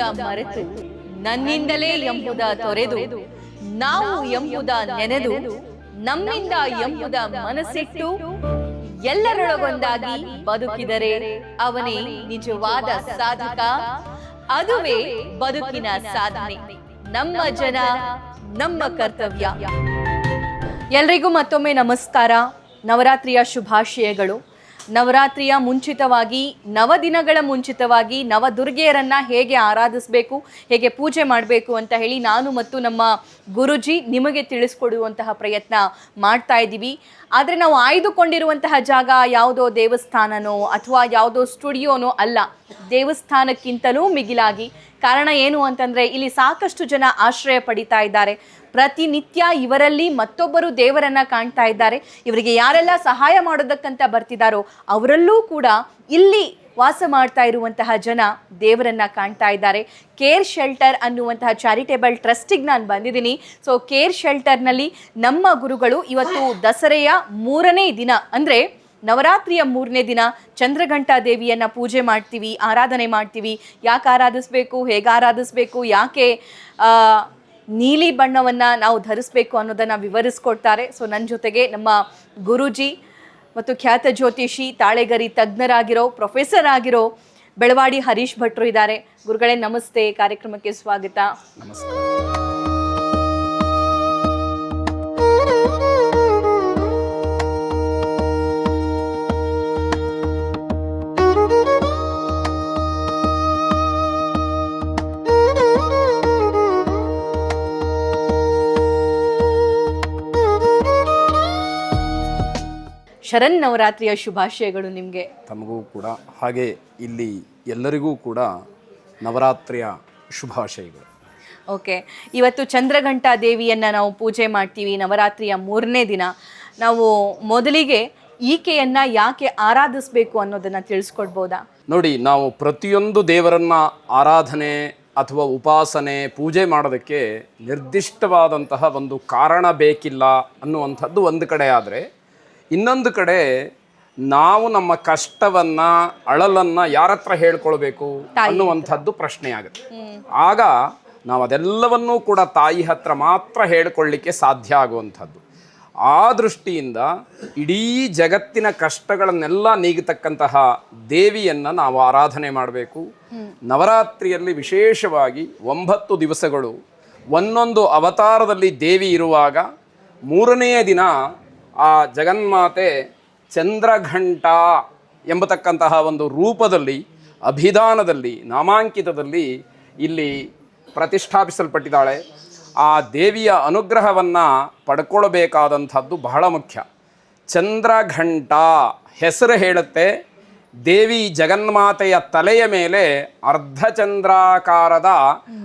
ಎಂಬುದ ಮರೆತು, ನನ್ನಿಂದಲೇ ಎಂಬುದ ತೊರೆದು, ನಾವು ಎಂಬುದ ನೆನೆದು, ನಮ್ಮಿಂದ ಎಂಬುದ ಮನಸ್ಸಿಟ್ಟು, ಎಲ್ಲರೊಳಗೊಂದಾಗಿ ಬದುಕಿದರೆ ಅವನೇ ನಿಜವಾದ ಸಾಧಕ. ಅದುವೇ ಬದುಕಿನ ಸಾಧನೆ. ನಮ್ಮ ಜನ, ನಮ್ಮ ಕರ್ತವ್ಯ. ಎಲ್ರಿಗೂ ಮತ್ತೊಮ್ಮೆ ನಮಸ್ಕಾರ. ನವರಾತ್ರಿಯ ಶುಭಾಶಯಗಳು. ನವರಾತ್ರಿಯ ಮುಂಚಿತವಾಗಿ, ನವ ದಿನಗಳ ಮುಂಚಿತವಾಗಿ ನವದುರ್ಗೆಯರನ್ನು ಹೇಗೆ ಆರಾಧಿಸಬೇಕು, ಹೇಗೆ ಪೂಜೆ ಮಾಡಬೇಕು ಅಂತ ಹೇಳಿ ನಾನು ಮತ್ತು ನಮ್ಮ ಗುರುಜಿ ನಿಮಗೆ ತಿಳಿಸ್ಕೊಡುವಂತಹ ಪ್ರಯತ್ನ ಮಾಡ್ತಾ ಇದ್ದೀವಿ. ಆದರೆ ನಾವು ಆಯ್ದುಕೊಂಡಿರುವಂತಹ ಜಾಗ ಯಾವುದೋ ದೇವಸ್ಥಾನನೋ ಅಥವಾ ಯಾವುದೋ ಸ್ಟುಡಿಯೋನೋ ಅಲ್ಲ. ದೇವಸ್ಥಾನಕ್ಕಿಂತಲೂ ಮಿಗಿಲಾಗಿ ಕಾರಣ ಏನು ಅಂತಂದ್ರೆ ಇಲ್ಲಿ ಸಾಕಷ್ಟು ಜನ ಆಶ್ರಯ ಪಡಿತಾ ಇದ್ದಾರೆ. ಪ್ರತಿನಿತ್ಯ ಇವರಲ್ಲಿ ಮತ್ತೊಬ್ಬರು ದೇವರನ್ನ ಕಾಣ್ತಾ ಇದ್ದಾರೆ. ಇವರಿಗೆ ಯಾರೆಲ್ಲ ಸಹಾಯ ಮಾಡೋದಕ್ಕಂತ ಬರ್ತಿದ್ದಾರೋ ಅವರಲ್ಲೂ ಕೂಡ ಇಲ್ಲಿ ವಾಸ ಮಾಡ್ತಾ ಇರುವಂತಹ ಜನ ದೇವರನ್ನ ಕಾಣ್ತಾ ಇದ್ದಾರೆ. ಕೇರ್ ಶೆಲ್ಟರ್ ಅನ್ನುವಂತಹ ಚಾರಿಟೇಬಲ್ ಟ್ರಸ್ಟಿಗೆ ನಾನು ಬಂದಿದ್ದೀನಿ. ಸೊ ಕೇರ್ ಶೆಲ್ಟರ್ನಲ್ಲಿ ನಮ್ಮ ಗುರುಗಳು ಇವತ್ತು ದಸರೆಯ ಮೂರನೇ ದಿನ ಅಂದರೆ ನವರಾತ್ರಿಯ ಮೂರನೇ ದಿನ ಚಂದ್ರಘಂಟಾ ದೇವಿಯನ್ನು ಪೂಜೆ ಮಾಡ್ತೀವಿ, ಆರಾಧನೆ ಮಾಡ್ತೀವಿ. ಯಾಕೆ ಆರಾಧಿಸ್ಬೇಕು, ಹೇಗೆ ಆರಾಧಿಸ್ಬೇಕು, ಯಾಕೆ ನೀಲಿ ಬಣ್ಣವನ್ನು ನಾವು ಧರಿಸ್ಬೇಕು ಅನ್ನೋದನ್ನು ವಿವರಿಸ್ಕೊಡ್ತಾರೆ. ಸೊ ನನ್ನ ಜೊತೆಗೆ ನಮ್ಮ ಗುರುಜಿ ಮತ್ತು ಖ್ಯಾತ ಜ್ಯೋತಿಷಿ, ತಾಳೆಗರಿ ತಜ್ಞರಾಗಿರೋ, ಪ್ರೊಫೆಸರ್ ಆಗಿರೋ ಬೆಳವಾಡಿ ಹರೀಶ್ ಭಟ್ರು ಇದ್ದಾರೆ. ಗುರುಗಳೇ, ನಮಸ್ತೆ. ಕಾರ್ಯಕ್ರಮಕ್ಕೆ ಸ್ವಾಗತ. ನಮಸ್ತೆ. ಶರಣ್ ನವರಾತ್ರಿಯ ಶುಭಾಶಯಗಳು ನಿಮಗೆ. ತಮಗೂ ಕೂಡ. ಹಾಗೆ ಇಲ್ಲಿ ಎಲ್ಲರಿಗೂ ಕೂಡ ನವರಾತ್ರಿಯ ಶುಭಾಶಯಗಳು. ಓಕೆ. ಇವತ್ತು ಚಂದ್ರಘಂಟಾ ದೇವಿಯನ್ನು ನಾವು ಪೂಜೆ ಮಾಡ್ತೀವಿ ನವರಾತ್ರಿಯ ಮೂರನೇ ದಿನ. ನಾವು ಮೊದಲಿಗೆ ಈಕೆಯನ್ನು ಯಾಕೆ ಆರಾಧಿಸಬೇಕು ಅನ್ನೋದನ್ನು ತಿಳಿಸ್ಕೊಡ್ಬೋದಾ? ನೋಡಿ ನಾವು ಪ್ರತಿಯೊಂದು ದೇವರನ್ನ ಆರಾಧನೆ ಅಥವಾ ಉಪಾಸನೆ ಪೂಜೆ ಮಾಡೋದಕ್ಕೆ ನಿರ್ದಿಷ್ಟವಾದಂತಹ ಒಂದು ಕಾರಣ ಬೇಕಿಲ್ಲ ಅನ್ನುವಂಥದ್ದು ಒಂದು ಕಡೆ ಆದರೆ ಇನ್ನೊಂದು ಕಡೆ ನಾವು ನಮ್ಮ ಕಷ್ಟವನ್ನ ಅಳಲನ್ನ ಯಾರ ಹತ್ರ ಹೇಳ್ಕೊಳ್ಬೇಕು ಅನ್ನುವಂಥದ್ದು ಪ್ರಶ್ನೆ ಆಗುತ್ತೆ ಆಗ ನಾವು ಅದೆಲ್ಲವನ್ನೂ ಕೂಡ ತಾಯಿ ಹತ್ರ ಮಾತ್ರ ಹೇಳ್ಕೊಳ್ಳಿಕ್ಕೆ ಸಾಧ್ಯ ಆಗುವಂಥದ್ದು. ಆ ದೃಷ್ಟಿಯಿಂದ ಇಡೀ ಜಗತ್ತಿನ ಕಷ್ಟಗಳನ್ನೆಲ್ಲ ನೀಗತಕ್ಕಂತಹ ದೇವಿಯನ್ನು ನಾವು ಆರಾಧನೆ ಮಾಡಬೇಕು. ನವರಾತ್ರಿಯಲ್ಲಿ ವಿಶೇಷವಾಗಿ ಒಂಬತ್ತು ದಿವಸಗಳು ಒಂದೊಂದು ಅವತಾರದಲ್ಲಿ ದೇವಿ ಇರುವಾಗ ಮೂರನೆಯ ದಿನ ಆ ಜಗನ್ಮಾತೆ ಚಂದ್ರಘಂಟ ಎಂಬತಕ್ಕಂತಹ ಒಂದು ರೂಪದಲ್ಲಿ ಅಭಿಧಾನದಲ್ಲಿ ನಾಮಾಂಕಿತದಲ್ಲಿ ಇಲ್ಲಿ ಪ್ರತಿಷ್ಠಾಪಿಸಲ್ಪಟ್ಟಿದ್ದಾಳೆ. ಆ ದೇವಿಯ ಅನುಗ್ರಹವನ್ನು ಪಡ್ಕೊಳ್ಬೇಕಾದಂಥದ್ದು ಬಹಳ ಮುಖ್ಯ. ಚಂದ್ರಘಂಟ ಹೆಸರು ಹೇಳುತ್ತೆ ದೇವಿ ಜಗನ್ಮಾತೆಯ ತಲೆಯ ಮೇಲೆ ಅರ್ಧಚಂದ್ರಾಕಾರದ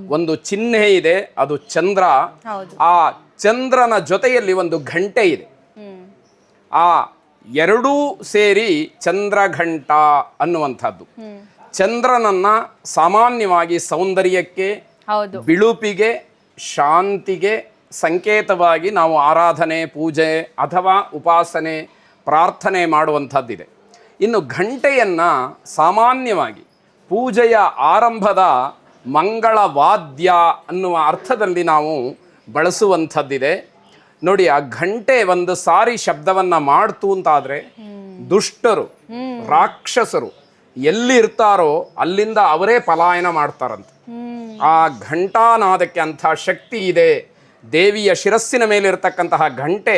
ಒಂದು ಚಿಹ್ನೆ ಇದೆ ಅದು ಚಂದ್ರ. ಆ ಚಂದ್ರನ ಜೊತೆಯಲ್ಲಿ ಒಂದು ಘಂಟೆ ಇದೆ. ಆ ಎರಡೂ ಸೇರಿ ಚಂದ್ರಘಂಟ ಅನ್ನುವಂಥದ್ದು. ಚಂದ್ರನನ್ನ ಸಾಮಾನ್ಯವಾಗಿ ಸೌಂದರ್ಯಕ್ಕೆ ಬಿಳುಪಿಗೆ ಶಾಂತಿಗೆ ಸಂಕೇತವಾಗಿ ನಾವು ಆರಾಧನೆ ಪೂಜೆ ಅಥವಾ ಉಪಾಸನೆ ಪ್ರಾರ್ಥನೆ ಮಾಡುವಂಥದ್ದಿದೆ. ಇನ್ನು ಘಂಟೆಯನ್ನು ಸಾಮಾನ್ಯವಾಗಿ ಪೂಜೆಯ ಆರಂಭದ ಮಂಗಳ ವಾದ್ಯ ಅನ್ನುವ ಅರ್ಥದಲ್ಲಿ ನಾವು ಬಳಸುವಂಥದ್ದಿದೆ. ನೋಡಿ ಆ ಘಂಟೆ ಒಂದು ಸಾರಿ ಶಬ್ದವನ್ನ ಮಾಡ್ತು ಅಂತಾದ್ರೆ ದುಷ್ಟರು ರಾಕ್ಷಸರು ಎಲ್ಲಿರ್ತಾರೋ ಅಲ್ಲಿಂದ ಅವರೇ ಪಲಾಯನ ಮಾಡ್ತಾರಂತೆ. ಆ ಘಂಟಾನಾದಕ್ಕೆ ಅಂಥ ಶಕ್ತಿ ಇದೆ. ದೇವಿಯ ಶಿರಸ್ಸಿನ ಮೇಲಿರ್ತಕ್ಕಂತಹ ಘಂಟೆ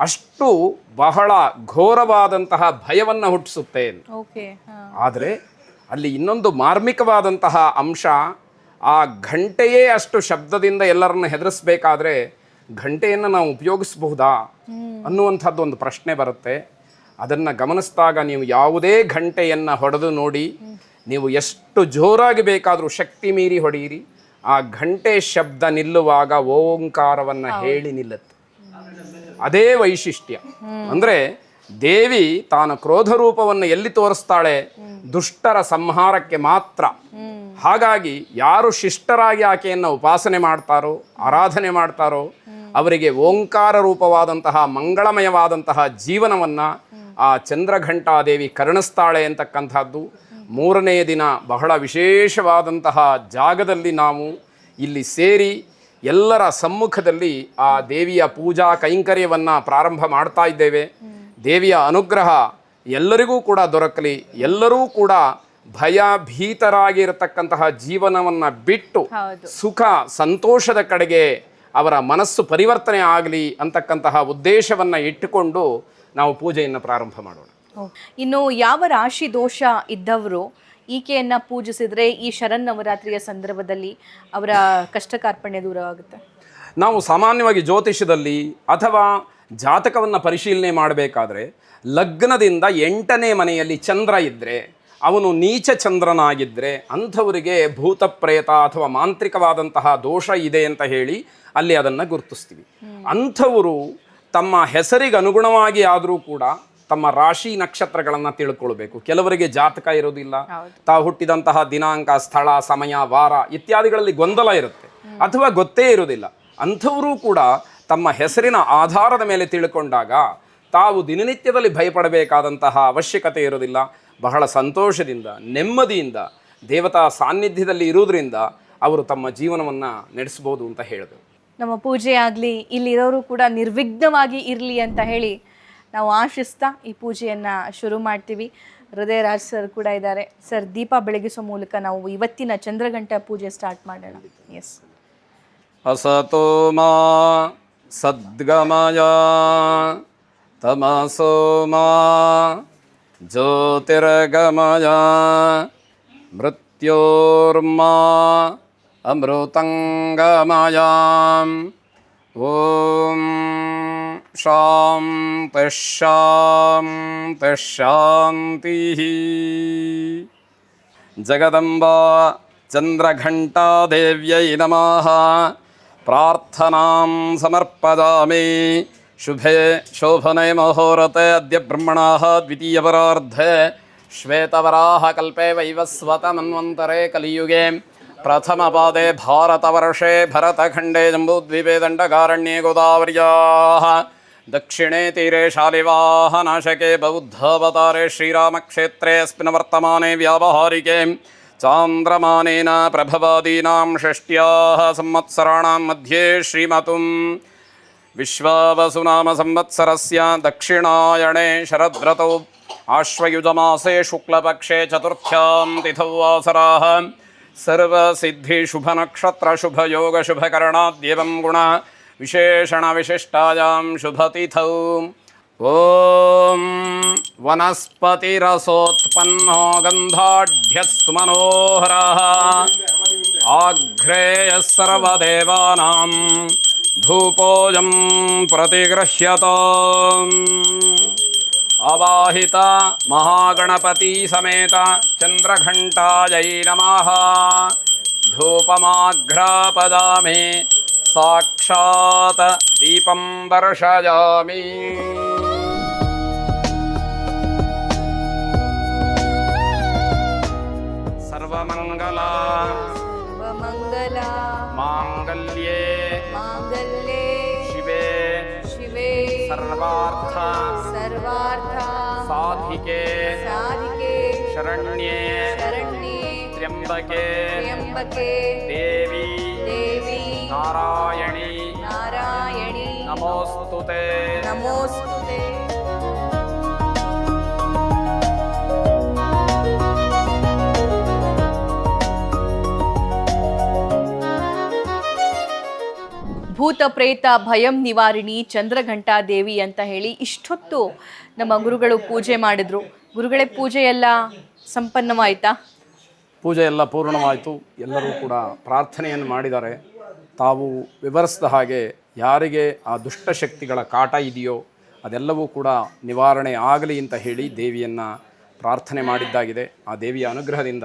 ಅಷ್ಟು ಬಹಳ ಘೋರವಾದಂತಹ ಭಯವನ್ನು ಹುಟ್ಟಿಸುತ್ತೆ ಆದರೆ ಅಲ್ಲಿ ಇನ್ನೊಂದು ಮಾರ್ಮಿಕವಾದಂತಹ ಅಂಶ ಆ ಘಂಟೆಯೇ ಅಷ್ಟು ಶಬ್ದದಿಂದ ಎಲ್ಲರನ್ನು ಹೆದರಿಸ್ಬೇಕಾದ್ರೆ ಘಂಟೆಯನ್ನು ನಾವು ಉಪಯೋಗಿಸಬಹುದಾ ಅನ್ನುವಂಥದ್ದು ಒಂದು ಪ್ರಶ್ನೆ ಬರುತ್ತೆ. ಅದನ್ನು ಗಮನಿಸಿದಾಗ ನೀವು ಯಾವುದೇ ಘಂಟೆಯನ್ನು ಹೊಡೆದು ನೋಡಿ ನೀವು ಎಷ್ಟು ಜೋರಾಗಿ ಬೇಕಾದರೂ ಶಕ್ತಿ ಮೀರಿ ಹೊಡೆಯಿರಿ. ಆ ಘಂಟೆ ಶಬ್ದ ನಿಲ್ಲುವಾಗ ಓಂಕಾರವನ್ನು ಹೇಳಿ ನಿಲ್ಲುತ್ತೆ. ಅದೇ ವೈಶಿಷ್ಟ್ಯ. ಅಂದ್ರೆ ದೇವಿ ತಾನು ಕ್ರೋಧ ರೂಪವನ್ನು ಎಲ್ಲಿ ತೋರಿಸ್ತಾಳೆ? ದುಷ್ಟರ ಸಂಹಾರಕ್ಕೆ ಮಾತ್ರ. ಹಾಗಾಗಿ ಯಾರು ಶಿಷ್ಟರಾಗಿ ಆಕೆಯನ್ನು ಉಪಾಸನೆ ಮಾಡ್ತಾರೋ ಆರಾಧನೆ ಮಾಡ್ತಾರೋ ಅವರಿಗೆ ಓಂಕಾರ ರೂಪವಾದಂತಹ ಮಂಗಳಮಯವಾದಂತಹ ಜೀವನವನ್ನು ಆ ಚಂದ್ರಘಂಟಾದೇವಿ ಕರುಣಿಸ್ತಾಳೆ ಅಂತಕ್ಕಂಥದ್ದು. ಮೂರನೆಯ ದಿನ ಬಹಳ ವಿಶೇಷವಾದಂತಹ ಜಾಗದಲ್ಲಿ ನಾವು ಇಲ್ಲಿ ಸೇರಿ ಎಲ್ಲರ ಸಮ್ಮುಖದಲ್ಲಿ ಆ ದೇವಿಯ ಪೂಜಾ ಕೈಂಕರ್ಯವನ್ನು ಪ್ರಾರಂಭ ಮಾಡ್ತಾ ಇದ್ದೇವೆ. ದೇವಿಯ ಅನುಗ್ರಹ ಎಲ್ಲರಿಗೂ ಕೂಡ ದೊರಕಲಿ ಎಲ್ಲರೂ ಕೂಡ ಭಯ ಭೀತರಾಗಿರತಕ್ಕಂತಹ ಜೀವನವನ್ನು ಬಿಟ್ಟು ಸುಖ ಸಂತೋಷದ ಕಡೆಗೆ ಅವರ ಮನಸ್ಸು ಪರಿವರ್ತನೆ ಆಗಲಿ ಅಂತಕ್ಕಂತಹ ಉದ್ದೇಶವನ್ನು ಇಟ್ಟುಕೊಂಡು ನಾವು ಪೂಜೆಯನ್ನು ಪ್ರಾರಂಭ ಮಾಡೋಣ. ಇನ್ನು ಯಾವ ರಾಶಿ ದೋಷ ಇದ್ದವರು ಈಕೆಯನ್ನು ಪೂಜಿಸಿದರೆ ಈ ಶರನ್ನವರಾತ್ರಿಯ ಸಂದರ್ಭದಲ್ಲಿ ಅವರ ಕಷ್ಟ ಕಾರ್ಪಣ್ಯ ದೂರ ಆಗುತ್ತೆ ನಾವು ಸಾಮಾನ್ಯವಾಗಿ ಜ್ಯೋತಿಷದಲ್ಲಿ ಅಥವಾ ಜಾತಕವನ್ನು ಪರಿಶೀಲನೆ ಮಾಡಬೇಕಾದ್ರೆ ಲಗ್ನದಿಂದ ಎಂಟನೇ ಮನೆಯಲ್ಲಿ ಚಂದ್ರ ಇದ್ದರೆ ಅವನು ನೀಚ ಚಂದ್ರನಾಗಿದ್ದರೆ ಅಂಥವರಿಗೆ ಭೂತ ಪ್ರೇತ ಅಥವಾ ಮಾಂತ್ರಿಕವಾದಂತಹ ದೋಷ ಇದೆ ಅಂತ ಹೇಳಿ ಅಲ್ಲಿ ಅದನ್ನು ಗುರುತಿಸ್ತೀವಿ. ಅಂಥವರು ತಮ್ಮ ಹೆಸರಿಗೆ ಅನುಗುಣವಾಗಿ ಆದರೂ ಕೂಡ ತಮ್ಮ ರಾಶಿ ನಕ್ಷತ್ರಗಳನ್ನು ತಿಳ್ಕೊಳ್ಬೇಕು. ಕೆಲವರಿಗೆ ಜಾತಕ ಇರೋದಿಲ್ಲ. ತಾವು ಹುಟ್ಟಿದಂತಹ ದಿನಾಂಕ ಸ್ಥಳ ಸಮಯ ವಾರ ಇತ್ಯಾದಿಗಳಲ್ಲಿ ಗೊಂದಲ ಇರುತ್ತೆ. ಅಥವಾ ಗೊತ್ತೇ ಇರೋದಿಲ್ಲ. ಅಂಥವರು ಕೂಡ ತಮ್ಮ ಹೆಸರಿನ ಆಧಾರದ ಮೇಲೆ ತಿಳ್ಕೊಂಡಾಗ ತಾವು ದಿನನಿತ್ಯದಲ್ಲಿ ಭಯಪಡಬೇಕಾದಂತಹ ಅವಶ್ಯಕತೆ ಇರೋದಿಲ್ಲ ಬಹಳ ಸಂತೋಷದಿಂದ ನೆಮ್ಮದಿಯಿಂದ ದೇವತಾ ಸಾನ್ನಿಧ್ಯದಲ್ಲಿ ಇರುವುದರಿಂದ ಅವರು ತಮ್ಮ ಜೀವನವನ್ನು ನಡೆಸಬಹುದು ಅಂತ ಹೇಳಿದರು. ನಮ್ಮ ಪೂಜೆ ಆಗಲಿ ಇಲ್ಲಿರೋರು ಕೂಡ ನಿರ್ವಿಘ್ನವಾಗಿ ಇರಲಿ ಅಂತ ಹೇಳಿ ನಾವು ಆಶಿಸ್ತಾ ಈ ಪೂಜೆಯನ್ನು ಶುರು ಮಾಡ್ತೀವಿ. ಹೃದಯ ರಾಜ್ ಸರ್ ಕೂಡ ಇದ್ದಾರೆ. ಸರ್ ದೀಪ ಬೆಳಗಿಸೋ ಮೂಲಕ ನಾವು ಇವತ್ತಿನ ಚಂದ್ರಗಂಟ ಪೂಜೆ ಸ್ಟಾರ್ಟ್ ಮಾಡೋಣ. ಎಸ್ ಅಸತೋಮಾ सद्गमय तमसो मा ज्योतिर्गमय मृत्योर्मा अमृतङ्गमयाम् ॐ शान्तिः शान्तिः शान्तिः जगदम्बा चन्द्रघण्टादेव्यै नमः प्रार्थनां समर्पयामि। शुभे, शोभने मुहूर्ते अद्य ब्रह्मणाः कल्पे वैवस्वतमन्वन्तरे कलियुगे। प्रथम प्रथमपादे भारतवर्षे भरतखण्डे जम्बूद्वीपे दण्डकारण्ये गोदावर्याः। दक्षिणे तीरे शालिवाहनाशके बौद्धावतारे श्रीरामक्षेत्रे अस्मिन् वर्तमाने व्यावहारिके। चान्द्रमानेन प्रभवादीनां षष्ट्याः संवत्सराणां मध्ये श्रीमतुं विश्वावसुनामसंवत्सरस्य दक्षिणायणे शरद्रतौ आश्वयुजमासे शुक्लपक्षे चतुर्थ्यां तिथौ वासराः सर्वसिद्धिशुभनक्षत्रशुभयोगशुभकरणाद्येवं गुण विशेषणविशिष्टायां शुभतिथौ। ॐ वनस्पतिरसोत्पन्नो गन्धाढ्यः सुमनोहरः आघ्रेयः सर्वदेवानां धूपोऽयं प्रतिगृह्यताम् अवाहित महागणपति समेत चन्द्रघण्टायै नमः। धूपमाघ्रापदामि साक्षात दीपं दर्शयामि सर्वमङ्गला सर्वमङ्गला माङ्गल्ये माङ्गल्ये शिवे शिवे सर्वार्थ सर्वार्थ साधिके साधिके शरण्ये शरण्ये त्र्यम्बके त्र्यम्बके देवी ನಾರಾಯಣಿ. ನಾರಾಯಣಿ. ನಮೋಸ್ತುತೆ. ನಮೋಸ್ತುತೆ. ಭೂತ ಪ್ರೇತ ಭಯಂ ನಿವಾರಿಣಿ ಚಂದ್ರಘಂಟಾ ದೇವಿ ಅಂತ ಹೇಳಿ ಇಷ್ಟೊತ್ತು ನಮ್ಮ ಗುರುಗಳು ಪೂಜೆ ಮಾಡಿದ್ರು. ಗುರುಗಳೇ ಪೂಜೆ ಎಲ್ಲ ಸಂಪನ್ನವಾಯಿತಾ? ಪೂಜೆ ಎಲ್ಲ ಪೂರ್ಣವಾಯಿತು. ಎಲ್ಲರೂ ಕೂಡ ಪ್ರಾರ್ಥನೆಯನ್ನು ಮಾಡಿದ್ದಾರೆ. ತಾವು ವಿವರಿಸಿದ ಹಾಗೆ ಯಾರಿಗೆ ಆ ದುಷ್ಟಶಕ್ತಿಗಳ ಕಾಟ ಇದೆಯೋ ಅದೆಲ್ಲವೂ ಕೂಡ ನಿವಾರಣೆ ಆಗಲಿ ಅಂತ ಹೇಳಿ ದೇವಿಯನ್ನು ಪ್ರಾರ್ಥನೆ ಮಾಡಿದ್ದಾಗಿದೆ. ಆ ದೇವಿಯ ಅನುಗ್ರಹದಿಂದ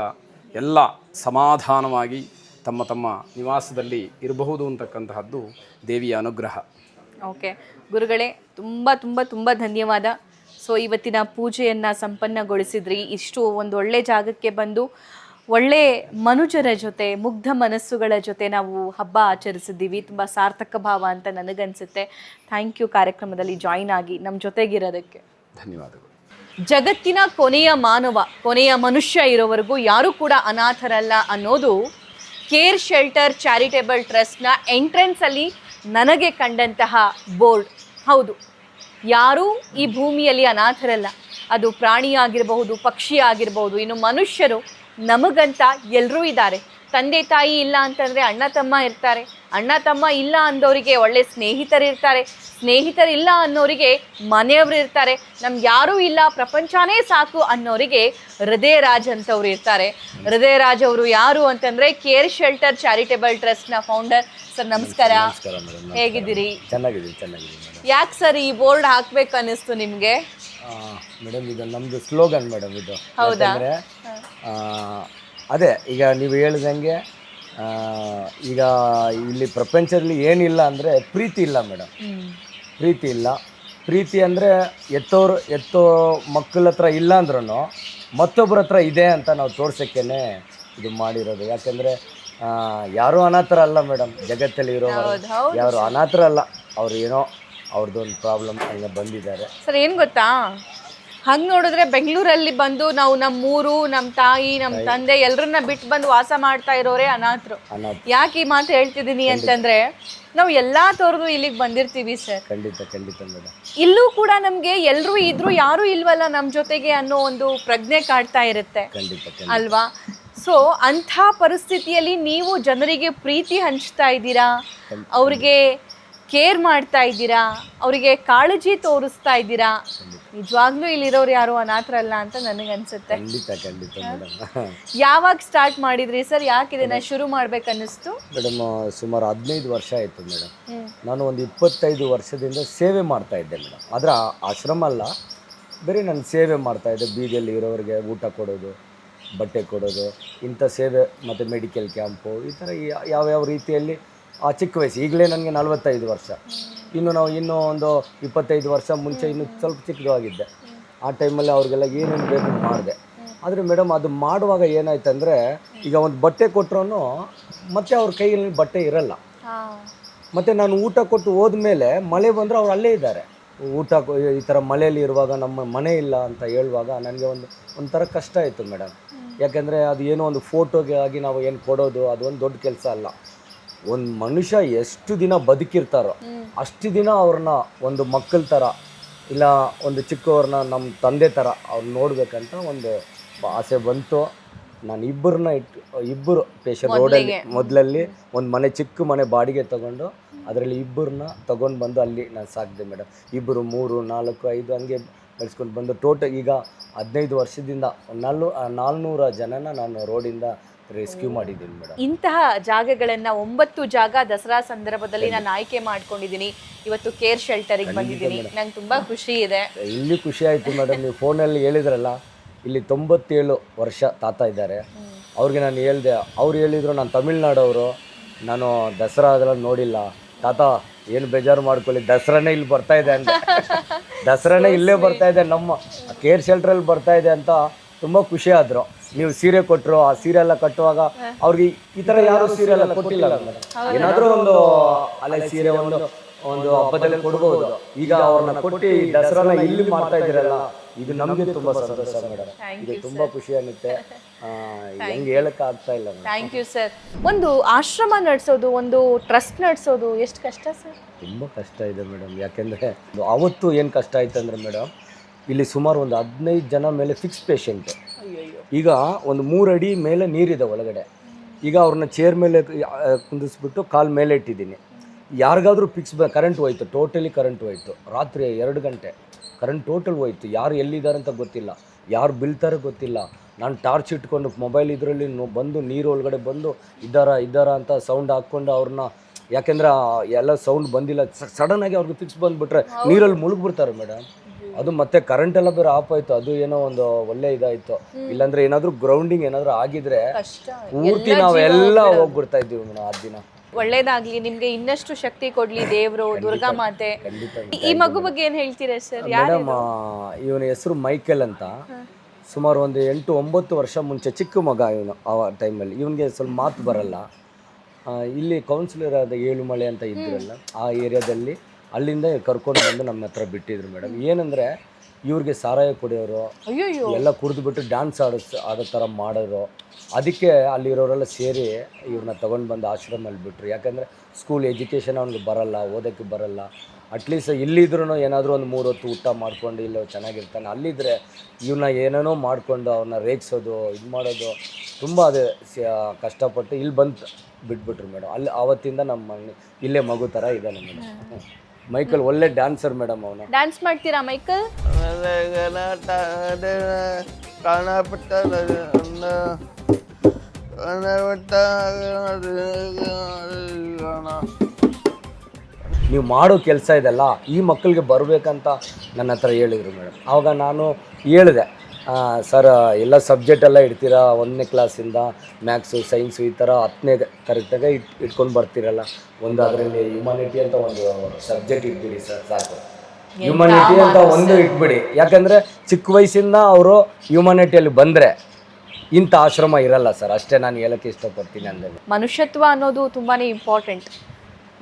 ಎಲ್ಲ ಸಮಾಧಾನವಾಗಿ ತಮ್ಮ ತಮ್ಮ ನಿವಾಸದಲ್ಲಿ ಇರಬಹುದು ಅಂತಕ್ಕಂತಹದ್ದು ದೇವಿಯ ಅನುಗ್ರಹ. ಓಕೆ. ಗುರುಗಳೇ, ತುಂಬ ತುಂಬ ತುಂಬ ಧನ್ಯವಾದ. ಸೊ ಇವತ್ತಿನ ಪೂಜೆಯನ್ನು ಸಂಪನ್ನಗೊಳಿಸಿದ್ರಿ. ಇಷ್ಟು ಒಂದು ಒಳ್ಳೆ ಜಾಗಕ್ಕೆ ಬಂದು ಒಳ್ಳೆ ಮನುಜರ ಜೊತೆ ಮುಗ್ಧ ಮನಸ್ಸುಗಳ ಜೊತೆ ನಾವು ಹಬ್ಬ ಆಚರಿಸಿದ್ದೀವಿ. ತುಂಬ ಸಾರ್ಥಕ ಭಾವ ಅಂತ ನನಗನ್ಸುತ್ತೆ. ಥ್ಯಾಂಕ್ ಯು ಕಾರ್ಯಕ್ರಮದಲ್ಲಿ ಜಾಯಿನ್ ಆಗಿ ನಮ್ಮ ಜೊತೆಗಿರೋದಕ್ಕೆ. ಧನ್ಯವಾದಗಳು. ಜಗತ್ತಿನ ಕೊನೆಯ ಮಾನವ ಕೊನೆಯ ಮನುಷ್ಯ ಇರೋವರೆಗೂ ಯಾರೂ ಕೂಡ ಅನಾಥರಲ್ಲ ಅನ್ನೋದು ಕೇರ್ ಶೆಲ್ಟರ್ ಚಾರಿಟೇಬಲ್ ಟ್ರಸ್ಟ್ನ ಎಂಟ್ರೆನ್ಸಲ್ಲಿ ನನಗೆ ಕಂಡಂತಹ ಬೋರ್ಡ್. ಹೌದು ಯಾರೂ ಈ ಭೂಮಿಯಲ್ಲಿ ಅನಾಥರಲ್ಲ. ಅದು ಪ್ರಾಣಿ ಆಗಿರಬಹುದು ಪಕ್ಷಿ ಆಗಿರಬಹುದು ಇನ್ನು ಮನುಷ್ಯರು ನಮಗಂತ ಎಲ್ಲರೂ ಇದ್ದಾರೆ. ತಂದೆ ತಾಯಿ ಇಲ್ಲ ಅಂತಂದರೆ ಅಣ್ಣ ತಮ್ಮ ಇರ್ತಾರೆ. ಅಣ್ಣ ತಮ್ಮ ಇಲ್ಲ ಅಂದವರಿಗೆ ಒಳ್ಳೆ ಸ್ನೇಹಿತರು ಇರ್ತಾರೆ. ಸ್ನೇಹಿತರಿಲ್ಲ ಅನ್ನೋರಿಗೆ ಮನೆಯವರು ಇರ್ತಾರೆ. ನಮ್ಗೆ ಯಾರೂ ಇಲ್ಲ ಪ್ರಪಂಚನೇ ಸಾಕು ಅನ್ನೋರಿಗೆ ಹೃದಯ ರಾಜ್ ಅಂತವ್ರು ಇರ್ತಾರೆ. ಹೃದಯ ರಾಜ್ ಅವರು ಯಾರು ಅಂತಂದರೆ ಕೇರ್ ಶೆಲ್ಟರ್ ಚಾರಿಟೇಬಲ್ ಟ್ರಸ್ಟ್ನ ಫೌಂಡರ್. ಸರ್ ನಮಸ್ಕಾರ. ಹೇಗಿದ್ದೀರಿ? ಚೆನ್ನಾಗಿದೆ ಚೆನ್ನಾಗಿದೆ ಮೇಡಮ್. ಯಾಕೆ ಸರ್ ಈ ಬೋರ್ಡ್ ಹಾಕ್ಬೇಕು ಅನ್ನಿಸ್ತು ನಿಮಗೆ? ಮೇಡಮ್ ಇದು ನಮ್ದು ಸ್ಲೋಗನ್ ಮೇಡಮ್ ಇದು? ಯಾಕಂದ್ರೆ ಆ, ಅದೇ ಈಗ ನೀವು ಹೇಳ್ದಂಗೆ ಆ, ಈಗ ಇಲ್ಲಿ ಪ್ರಪಂಚದಲ್ಲಿ ಏನಿಲ್ಲ ಅಂದ್ರೆ ಪ್ರೀತಿ ಇಲ್ಲ ಮೇಡಮ್ ಪ್ರೀತಿ ಇಲ್ಲ. ಪ್ರೀತಿ ಅಂದರೆ ಎತ್ತೋರು ಎತ್ತೋ ಮಕ್ಕಳ ಹತ್ರ ಇಲ್ಲ ಅಂದ್ರೂ ಮತ್ತೊಬ್ಬರ ಹತ್ರ ಇದೆ ಅಂತ ನಾವು ತೋರ್ಸೋಕ್ಕೇನೆ ಇದು ಮಾಡಿರೋದು. ಯಾಕಂದ್ರೆ ಯಾರು ಅನಾಥರ ಅಲ್ಲ ಮೇಡಮ್ ಜಗತ್ತಲ್ಲಿ ಹೌದು ಯಾರು ಅನಾಥರ ಅಲ್ಲ ಅವ್ರು ಏನೋ ಅವ್ರದ್ದೊಂದು ಪ್ರಾಬ್ಲಮ್ ಹಂಗೆ ಬಂದಿದ್ದಾರೆ. ಸರ್ ಏನು ಗೊತ್ತಾ? ಹಂಗೆ ನೋಡಿದ್ರೆ ಬೆಂಗಳೂರಲ್ಲಿ ಬಂದು ನಾವು ನಮ್ಮ ಊರು ನಮ್ಮ ತಾಯಿ ನಮ್ಮ ತಂದೆ ಎಲ್ಲರನ್ನ ಬಿಟ್ಟು ಬಂದು ವಾಸ ಮಾಡ್ತಾ ಇರೋರೇ ಅನಾಥರು. ಅನಾಥ ಯಾಕೆ ಈ ಮಾತು ಹೇಳ್ತಿದ್ದೀನಿ ಅಂತಂದ್ರೆ ನಾವು ಎಲ್ಲಾ ತೋರ್ದು ಇಲ್ಲಿಗೆ ಬಂದಿರ್ತೀವಿ ಸರ್. ಖಂಡಿತ ಖಂಡಿತ ಮೇಡಮ್ ಇಲ್ಲೂ ಕೂಡ ನಮ್ಗೆ ಎಲ್ಲರೂ ಇದ್ರು ಯಾರು ಇಲ್ವಲ್ಲ ನಮ್ಮ ಜೊತೆಗೆ ಅನ್ನೋ ಒಂದು ಪ್ರಜ್ಞೆ ಕಾಡ್ತಾ ಇರುತ್ತೆ. ಖಂಡಿತ ಖಂಡಿತ. ಅಲ್ವಾ? ಸೊ ಅಂಥ ಪರಿಸ್ಥಿತಿಯಲ್ಲಿ ನೀವು ಜನರಿಗೆ ಪ್ರೀತಿ ಹಂಚ್ತಾ ಇದ್ದೀರಾ? ಅವ್ರಿಗೆ ಕೇರ್ ಮಾಡ್ತಾ ಇದ್ದೀರಾ? ಅವರಿಗೆ ಕಾಳಜಿ ತೋರಿಸ್ತಾ ಇದ್ದೀರಾ? ನಿಜವಾಗ್ಲೂ ಇಲ್ಲಿರೋರು ಯಾರು ಅನಾಥರಲ್ಲ ಅಂತ ನನಗನ್ಸುತ್ತೆ ಖಂಡಿತ ಖಂಡಿತ ಮೇಡಮ್. ಯಾವಾಗ ಸ್ಟಾರ್ಟ್ ಮಾಡಿದ್ರಿ ಸರ್? ಯಾಕೆ ಇದನ್ನ ಶುರು ಮಾಡ್ಬೇಕನ್ನಿಸ್ತು? ಮೇಡಮ್ ಸುಮಾರು ಹದಿನೈದು ವರ್ಷ ಆಯಿತು ಮೇಡಮ್. ನಾನು ಒಂದು ಇಪ್ಪತ್ತೈದು ವರ್ಷದಿಂದ ಸೇವೆ ಮಾಡ್ತಾ ಇದ್ದೆ ಮೇಡಮ್. ಆದರೆ ಆ- ಆಶ್ರಮ ಅಲ್ಲ ಬರೀ ನಾನು ಸೇವೆ ಮಾಡ್ತಾ ಇದ್ದೆ. ಬೀದಿಯಲ್ಲಿ ಇರೋರಿಗೆ ಊಟ ಕೊಡೋದು ಬಟ್ಟೆ ಕೊಡೋದು ಇಂಥ ಸೇವೆ ಮತ್ತು ಮೆಡಿಕಲ್ ಕ್ಯಾಂಪು ಈ ಥರ ಯಾವ್ಯಾವ ರೀತಿಯಲ್ಲಿ ಆ ಚಿಕ್ಕ ವಯಸ್ಸು ಈಗಲೇ ನನಗೆ ನಲವತ್ತೈದು ವರ್ಷ. ಇನ್ನು ನಾವು ಇನ್ನೂ ಒಂದು ಇಪ್ಪತ್ತೈದು ವರ್ಷ ಮುಂಚೆ ಇನ್ನು ಸ್ವಲ್ಪ ಚಿಕ್ಕದಾಗಿದ್ದೆ. ಆ ಟೈಮಲ್ಲಿ ಅವ್ರಿಗೆಲ್ಲ ಏನೇನು ಬೇಕು ಮಾಡಿದೆ. ಆದರೆ ಮೇಡಮ್ ಅದು ಮಾಡುವಾಗ ಏನಾಯ್ತಂದರೆ ಈಗ ಒಂದು ಬಟ್ಟೆ ಕೊಟ್ಟರು ಮತ್ತೆ ಅವ್ರ ಕೈಯಲ್ಲಿ ಬಟ್ಟೆ ಇರಲ್ಲ. ಮತ್ತು ನಾನು ಊಟ ಕೊಟ್ಟು ಹೋದ್ಮೇಲೆ ಮಳೆ ಬಂದರೆ ಅವ್ರು ಅಲ್ಲೇ ಇದ್ದಾರೆ. ಊಟ ಈ ಥರ ಮಳೆಯಲ್ಲಿ ಇರುವಾಗ ನಮ್ಮ ಮನೆ ಇಲ್ಲ ಅಂತ ಹೇಳುವಾಗ ನನಗೆ ಒಂದು ಒಂಥರ ಕಷ್ಟ ಆಯಿತು ಮೇಡಮ್. ಯಾಕೆಂದರೆ ಅದು ಏನೋ ಒಂದು ಫೋಟೋಗೆ ಆಗಿ ನಾವು ಏನು ಕೊಡೋದು ಅದು ಒಂದು ದೊಡ್ಡ ಕೆಲಸ ಅಲ್ಲ. ಒಂದು ಮನುಷ್ಯ ಎಷ್ಟು ದಿನ ಬದುಕಿರ್ತಾರೋ ಅಷ್ಟು ದಿನ ಅವ್ರನ್ನ ಒಂದು ಮಕ್ಕಳ ಥರ ಇಲ್ಲ ಒಂದು ಚಿಕ್ಕವ್ರನ್ನ ನಮ್ಮ ತಂದೆ ಥರ ಅವ್ರು ನೋಡಬೇಕಂತ ಒಂದು ಆಸೆ ಬಂತು. ನಾನು ಇಬ್ಬರನ್ನ ಇಟ್ಟು ಇಬ್ಬರು ಪೇಷಂಟ್ ರೋಡಲ್ಲಿ ಮೊದಲಲ್ಲಿ ಒಂದು ಮನೆ ಚಿಕ್ಕ ಮನೆ ಬಾಡಿಗೆ ತಗೊಂಡು ಅದರಲ್ಲಿ ಇಬ್ಬರನ್ನ ತಗೊಂಡು ಬಂದು ಅಲ್ಲಿ ನಾನು ಸಾಕಿದೆ ಮೇಡಮ್ ಇಬ್ಬರು ಮೂರು ನಾಲ್ಕು ಐದು ಹಂಗೆ ಬೆಳೆಸ್ಕೊಂಡು ಬಂದು ಟೋಟಲ್ ಈಗ ಹದಿನೈದು ವರ್ಷದಿಂದ ನಾಲ್ನು ನಾಲ್ನೂರ ಜನನ ನಾನು ರೋಡಿಂದ ರೆಸ್ಕ್ಯೂ ಮಾಡಿದ್ದೀನಿ ಮೇಡಮ್. ಇಂತಹ ಜಾಗಗಳನ್ನ ಒಂಬತ್ತು ಜಾಗ ದಸರಾ ಸಂದರ್ಭದಲ್ಲಿ ನಾನು ಆಯ್ಕೆ ಮಾಡ್ಕೊಂಡಿದ್ದೀನಿ. ಇವತ್ತು ಕೇರ್ ಶೆಲ್ಟರ್ಗೆ ಬಂದಿದ್ದೀನಿ. ನಂಗೆ ತುಂಬಾ ಖುಷಿ ಇದೆ. ಇಲ್ಲಿ ಖುಷಿ ಆಯಿತು ಮೇಡಮ್. ನೀವು ಫೋನಲ್ಲಿ ಹೇಳಿದ್ರಲ್ಲ ಇಲ್ಲಿ ತೊಂಬತ್ತೇಳು ವರ್ಷ ತಾತ ಇದ್ದಾರೆ. ಅವ್ರಿಗೆ ನಾನು ಹೇಳ್ದೆ ಅವ್ರು ಹೇಳಿದ್ರು ನಾನು ತಮಿಳ್ನಾಡವರು ನಾನು ದಸರಾ ಅದೆಲ್ಲ ನೋಡಿಲ್ಲ. ತಾತ ಏನು ಬೇಜಾರು ಮಾಡ್ಕೊಳ್ಳಿ ದಸರಾನೇ ಇಲ್ಲಿ ಬರ್ತಾ ಇದೆ ಅಂತ ದಸರಾನೇ ಇಲ್ಲೇ ಬರ್ತಾ ಇದೆ ನಮ್ಮ ಕೇರ್ ಶೆಲ್ಟ್ರಲ್ಲಿ ಬರ್ತಾ ಇದೆ ಅಂತ ತುಂಬ ಖುಷಿ ಆದ್ರು. ನೀವು ಸೀರೆ ಕೊಟ್ಟರು ಆ ಸೀರೆ ಎಲ್ಲ ಕಟ್ಟುವಾಗ ಅವ್ರಿಗೆ ಈ ತರ ಯಾರು ಸೀರೆ ಎಲ್ಲ ಕೊಟ್ಟಿಲ್ಲ ಏನಾದ್ರು ಒಂದು ಅಲೆ ಸೀರೆ ಒಂದು ಒಂದು ಹಬ್ಬದಲ್ಲಿ ಕೊಡ್ಬೋದು. ಈಗ ಅವ್ರನ್ನ ಕೊಟ್ಟು ದಸರಾನ ಇಲ್ಲಿ ಮಾಡ್ತಾ ಇದ್ದೀರಲ್ಲ ಇದು ನಮಗೆ ತುಂಬಾ ಸಂತೋಷ ಮೇಡಮ್. ಇದು ತುಂಬಾ ಖುಷಿ ಅನ್ನುತ್ತೆ. ಹೆಂಗೆ ಹೆಂಗ್ ಹೇಳಕ್ ಆಗ್ತಾ ಇಲ್ಲ ಥ್ಯಾಂಕ್ ಯು ಸರ್ ಒಂದು ಆಶ್ರಮ ನಡೆಸೋದು ಒಂದು ಟ್ರಸ್ಟ್ ನಡೆಸೋದು ಎಷ್ಟು ಕಷ್ಟ ಸರ್ ತುಂಬಾ ಕಷ್ಟ ಇದೆ ಮೇಡಮ್. ಯಾಕೆಂದ್ರೆ ಅವತ್ತು ಏನು ಕಷ್ಟ ಆಯ್ತು ಅಂದ್ರೆ ಮೇಡಮ್ ಇಲ್ಲಿ ಸುಮಾರು ಒಂದು ಹದಿನೈದು ಜನ ಮೇಲೆ ಫಿಕ್ಸ್ ಪೇಷಂಟ್ ಈಗ ಒಂದು ಮೂರು ಅಡಿ ಮೇಲೆ ನೀರಿದೆ ಒಳಗಡೆ. ಈಗ ಅವ್ರನ್ನ ಚೇರ್ ಮೇಲೆ ಕುಂದಿಸ್ಬಿಟ್ಟು ಕಾಲ್ ಮೇಲೆ ಇಟ್ಟಿದ್ದೀನಿ. ಯಾರಿಗಾದ್ರೂ ಫಿಕ್ಸ್ ಬ ಕರೆಂಟ್ ಹೋಯ್ತು ಟೋಟಲಿ ಕರೆಂಟ್ ಹೋಯ್ತು. ರಾತ್ರಿ ಎರಡು ಗಂಟೆ ಕರೆಂಟ್ ಟೋಟಲ್ ಹೋಯ್ತು. ಯಾರು ಎಲ್ಲಿದ್ದಾರೆ ಅಂತ ಗೊತ್ತಿಲ್ಲ. ಯಾರು ಬೀಳ್ತಾರೆ ಗೊತ್ತಿಲ್ಲ. ನಾನು ಟಾರ್ಚ್ ಇಟ್ಕೊಂಡು ಮೊಬೈಲ್ ಇದರಲ್ಲಿ ಬಂದು ನೀರು ಒಳಗಡೆ ಬಂದು ಇದ್ದಾರಾ ಇದ್ದಾರಾ ಅಂತ ಸೌಂಡ್ ಹಾಕ್ಕೊಂಡು ಅವ್ರನ್ನ ಯಾಕೆಂದ್ರೆ ಎಲ್ಲ ಸೌಂಡ್ ಬಂದಿಲ್ಲ. ಸಡನ್ ಆಗಿ ಅವ್ರಿಗೆ ಫಿಕ್ಸ್ ಬಂದುಬಿಟ್ರೆ ನೀರಲ್ಲಿ ಮುಳುಗ್ಬಿಡ್ತಾರೆ ಮೇಡಮ್ ಅದು ಮತ್ತೆ ಕರೆಂಟ್ ಎಲ್ಲ ಬೇರೆ ಆಫ್ ಆಯ್ತು. ಅದು ಏನೋ ಒಂದು ಒಳ್ಳೆ ಇದಾಯ್ತು. ಇಲ್ಲಾಂದ್ರೆ ಏನಾದ್ರು ಗ್ರೌಂಡಿಂಗ್ ಏನಾದ್ರು ಆಗಿದ್ರೆ ಪೂರ್ತಿ ನಾವೆಲ್ಲ ಹೋಗ್ಬಿಡ್ತಾ ಇದ್ದೀವಿ ಮೇಡಮ್ ಆ ದಿನ. ಒಳ್ಳೇದಾಗ್ಲಿ. ನಿಮ್ಗೆ ಇನ್ನಷ್ಟು ಶಕ್ತಿ ಕೊಡ್ಲಿ ದೇವ್ರು ದುರ್ಗಾ ಮಾತೆ. ಈ- ಮಗು ಬಗ್ಗೆ ಏನ್ ಹೇಳ್ತೀರಾ ಸರ್? ಮೇಡಮ್ ಇವನ ಹೆಸರು ಮೈಕೆಲ್ ಅಂತ. ಸುಮಾರು ಒಂದು ಎಂಟು ಒಂಬತ್ತು ವರ್ಷ ಮುಂಚೆ ಚಿಕ್ಕ ಮಗ ಇವನು ಆ ಟೈಮಲ್ಲಿ ಇವನಿಗೆ ಸ್ವಲ್ಪ ಮಾತು ಬರಲ್ಲ. ಇಲ್ಲಿ ಕೌನ್ಸಿಲರ್ ಆದ ಏಳುಮಳೆ ಅಂತ ಇದ್ರಲ್ಲ ಆ ಏರಿಯಾದಲ್ಲಿ ಅಲ್ಲಿಂದ ಕರ್ಕೊಂಡು ಬಂದು ನಮ್ಮ ಹತ್ರ ಬಿಟ್ಟಿದ್ರು ಮೇಡಮ್. ಏನಂದರೆ ಇವ್ರಿಗೆ ಸಾರಾಯ ಕುಡಿಯೋರು ಎಲ್ಲ ಕುಡಿದ್ಬಿಟ್ಟು ಡ್ಯಾನ್ಸ್ ಆಡಿಸ್ ಆಡೋ ಥರ ಮಾಡೋರು. ಅದಕ್ಕೆ ಅಲ್ಲಿರೋರೆಲ್ಲ ಸೇರಿ ಇವ್ರನ್ನ ತೊಗೊಂಡು ಬಂದು ಆಶ್ರಮಲ್ಲಿ ಬಿಟ್ರು. ಯಾಕಂದರೆ ಸ್ಕೂಲ್ ಎಜುಕೇಷನ್ ಅವ್ನಿಗೆ ಬರಲ್ಲ ಓದೋಕ್ಕೆ ಬರಲ್ಲ. ಅಟ್ಲೀಸ್ಟ್ ಇಲ್ಲಿದ್ರೂ ಏನಾದರೂ ಒಂದು ಮೂರು ಹೊತ್ತು ಊಟ ಮಾಡ್ಕೊಂಡು ಇಲ್ಲೋ ಚೆನ್ನಾಗಿರ್ತಾನೆ. ಅಲ್ಲಿದ್ದರೆ ಇವನ್ನ ಏನೇನೋ ಮಾಡಿಕೊಂಡು ಅವನ್ನ ರೇಗಿಸೋದು ಇದು ಮಾಡೋದು ತುಂಬ ಅದೇ ಕಷ್ಟಪಟ್ಟು ಇಲ್ಲಿ ಬಂದು ಬಿಟ್ಬಿಟ್ರು ಮೇಡಮ್. ಅಲ್ಲಿ ಆವತ್ತಿಂದ ನಮ್ಮ ಮನೆ ಇಲ್ಲೇ ಮಗು ಥರ ಇದ್ದಾನೆ ಮೇಡಮ್. ಮೈಕಲ್ ಒಳ್ಳೆ ಡ್ಯಾನ್ಸರ್ ಮೇಡಮ್ ಅವನು. ಡ್ಯಾನ್ಸ್ ಮಾಡ್ತೀರಾ ಮೈಕಲ್? ನೀವು ಮಾಡೋ ಕೆಲಸ ಇದೆಲ್ಲ ಈ ಮಕ್ಕಳಿಗೆ ಬರಬೇಕಂತ ನನ್ನ ಹತ್ರ ಹೇಳಿದರು ಮೇಡಮ್. ಆವಾಗ ನಾನು ಹೇಳಿದೆ ಸರ್ ಎಲ್ಲ ಸಬ್ಜೆಕ್ಟ್ ಎಲ್ಲ ಇಡ್ತೀರಾ? ಒಂದನೇ ಕ್ಲಾಸಿಂದ ಮ್ಯಾಥ್ಸು ಸೈನ್ಸು ಈ ಥರ ಹತ್ತನೇ ಕರೆಕ್ಟಾಗೆ ಇಟ್ ಇಟ್ಕೊಂಡು ಬರ್ತೀರಲ್ಲ? ಒಂದು ಅದರಲ್ಲಿ ಹ್ಯುಮಾನಿಟಿ ಅಂತ ಒಂದು ಸಬ್ಜೆಕ್ಟ್ ಇಟ್ಬಿಡಿ ಸರ್ ಸಾಕು. ಹ್ಯುಮಾನಿಟಿ ಅಂತ ಒಂದು ಇಟ್ಬಿಡಿ. ಯಾಕಂದರೆ ಚಿಕ್ಕ ವಯಸ್ಸಿಂದ ಅವರು ಹ್ಯುಮಾನಿಟಿಯಲ್ಲಿ ಬಂದರೆ ಇಂಥ ಆಶ್ರಮ ಇರಲ್ಲ ಸರ್. ಅಷ್ಟೇ ನಾನು ಹೇಳಕ್ಕೆ ಇಷ್ಟಪಡ್ತೀನಿ ಅಂದರೆ ಮನುಷ್ಯತ್ವ ಅನ್ನೋದು ತುಂಬಾನೇ ಇಂಪಾರ್ಟೆಂಟ್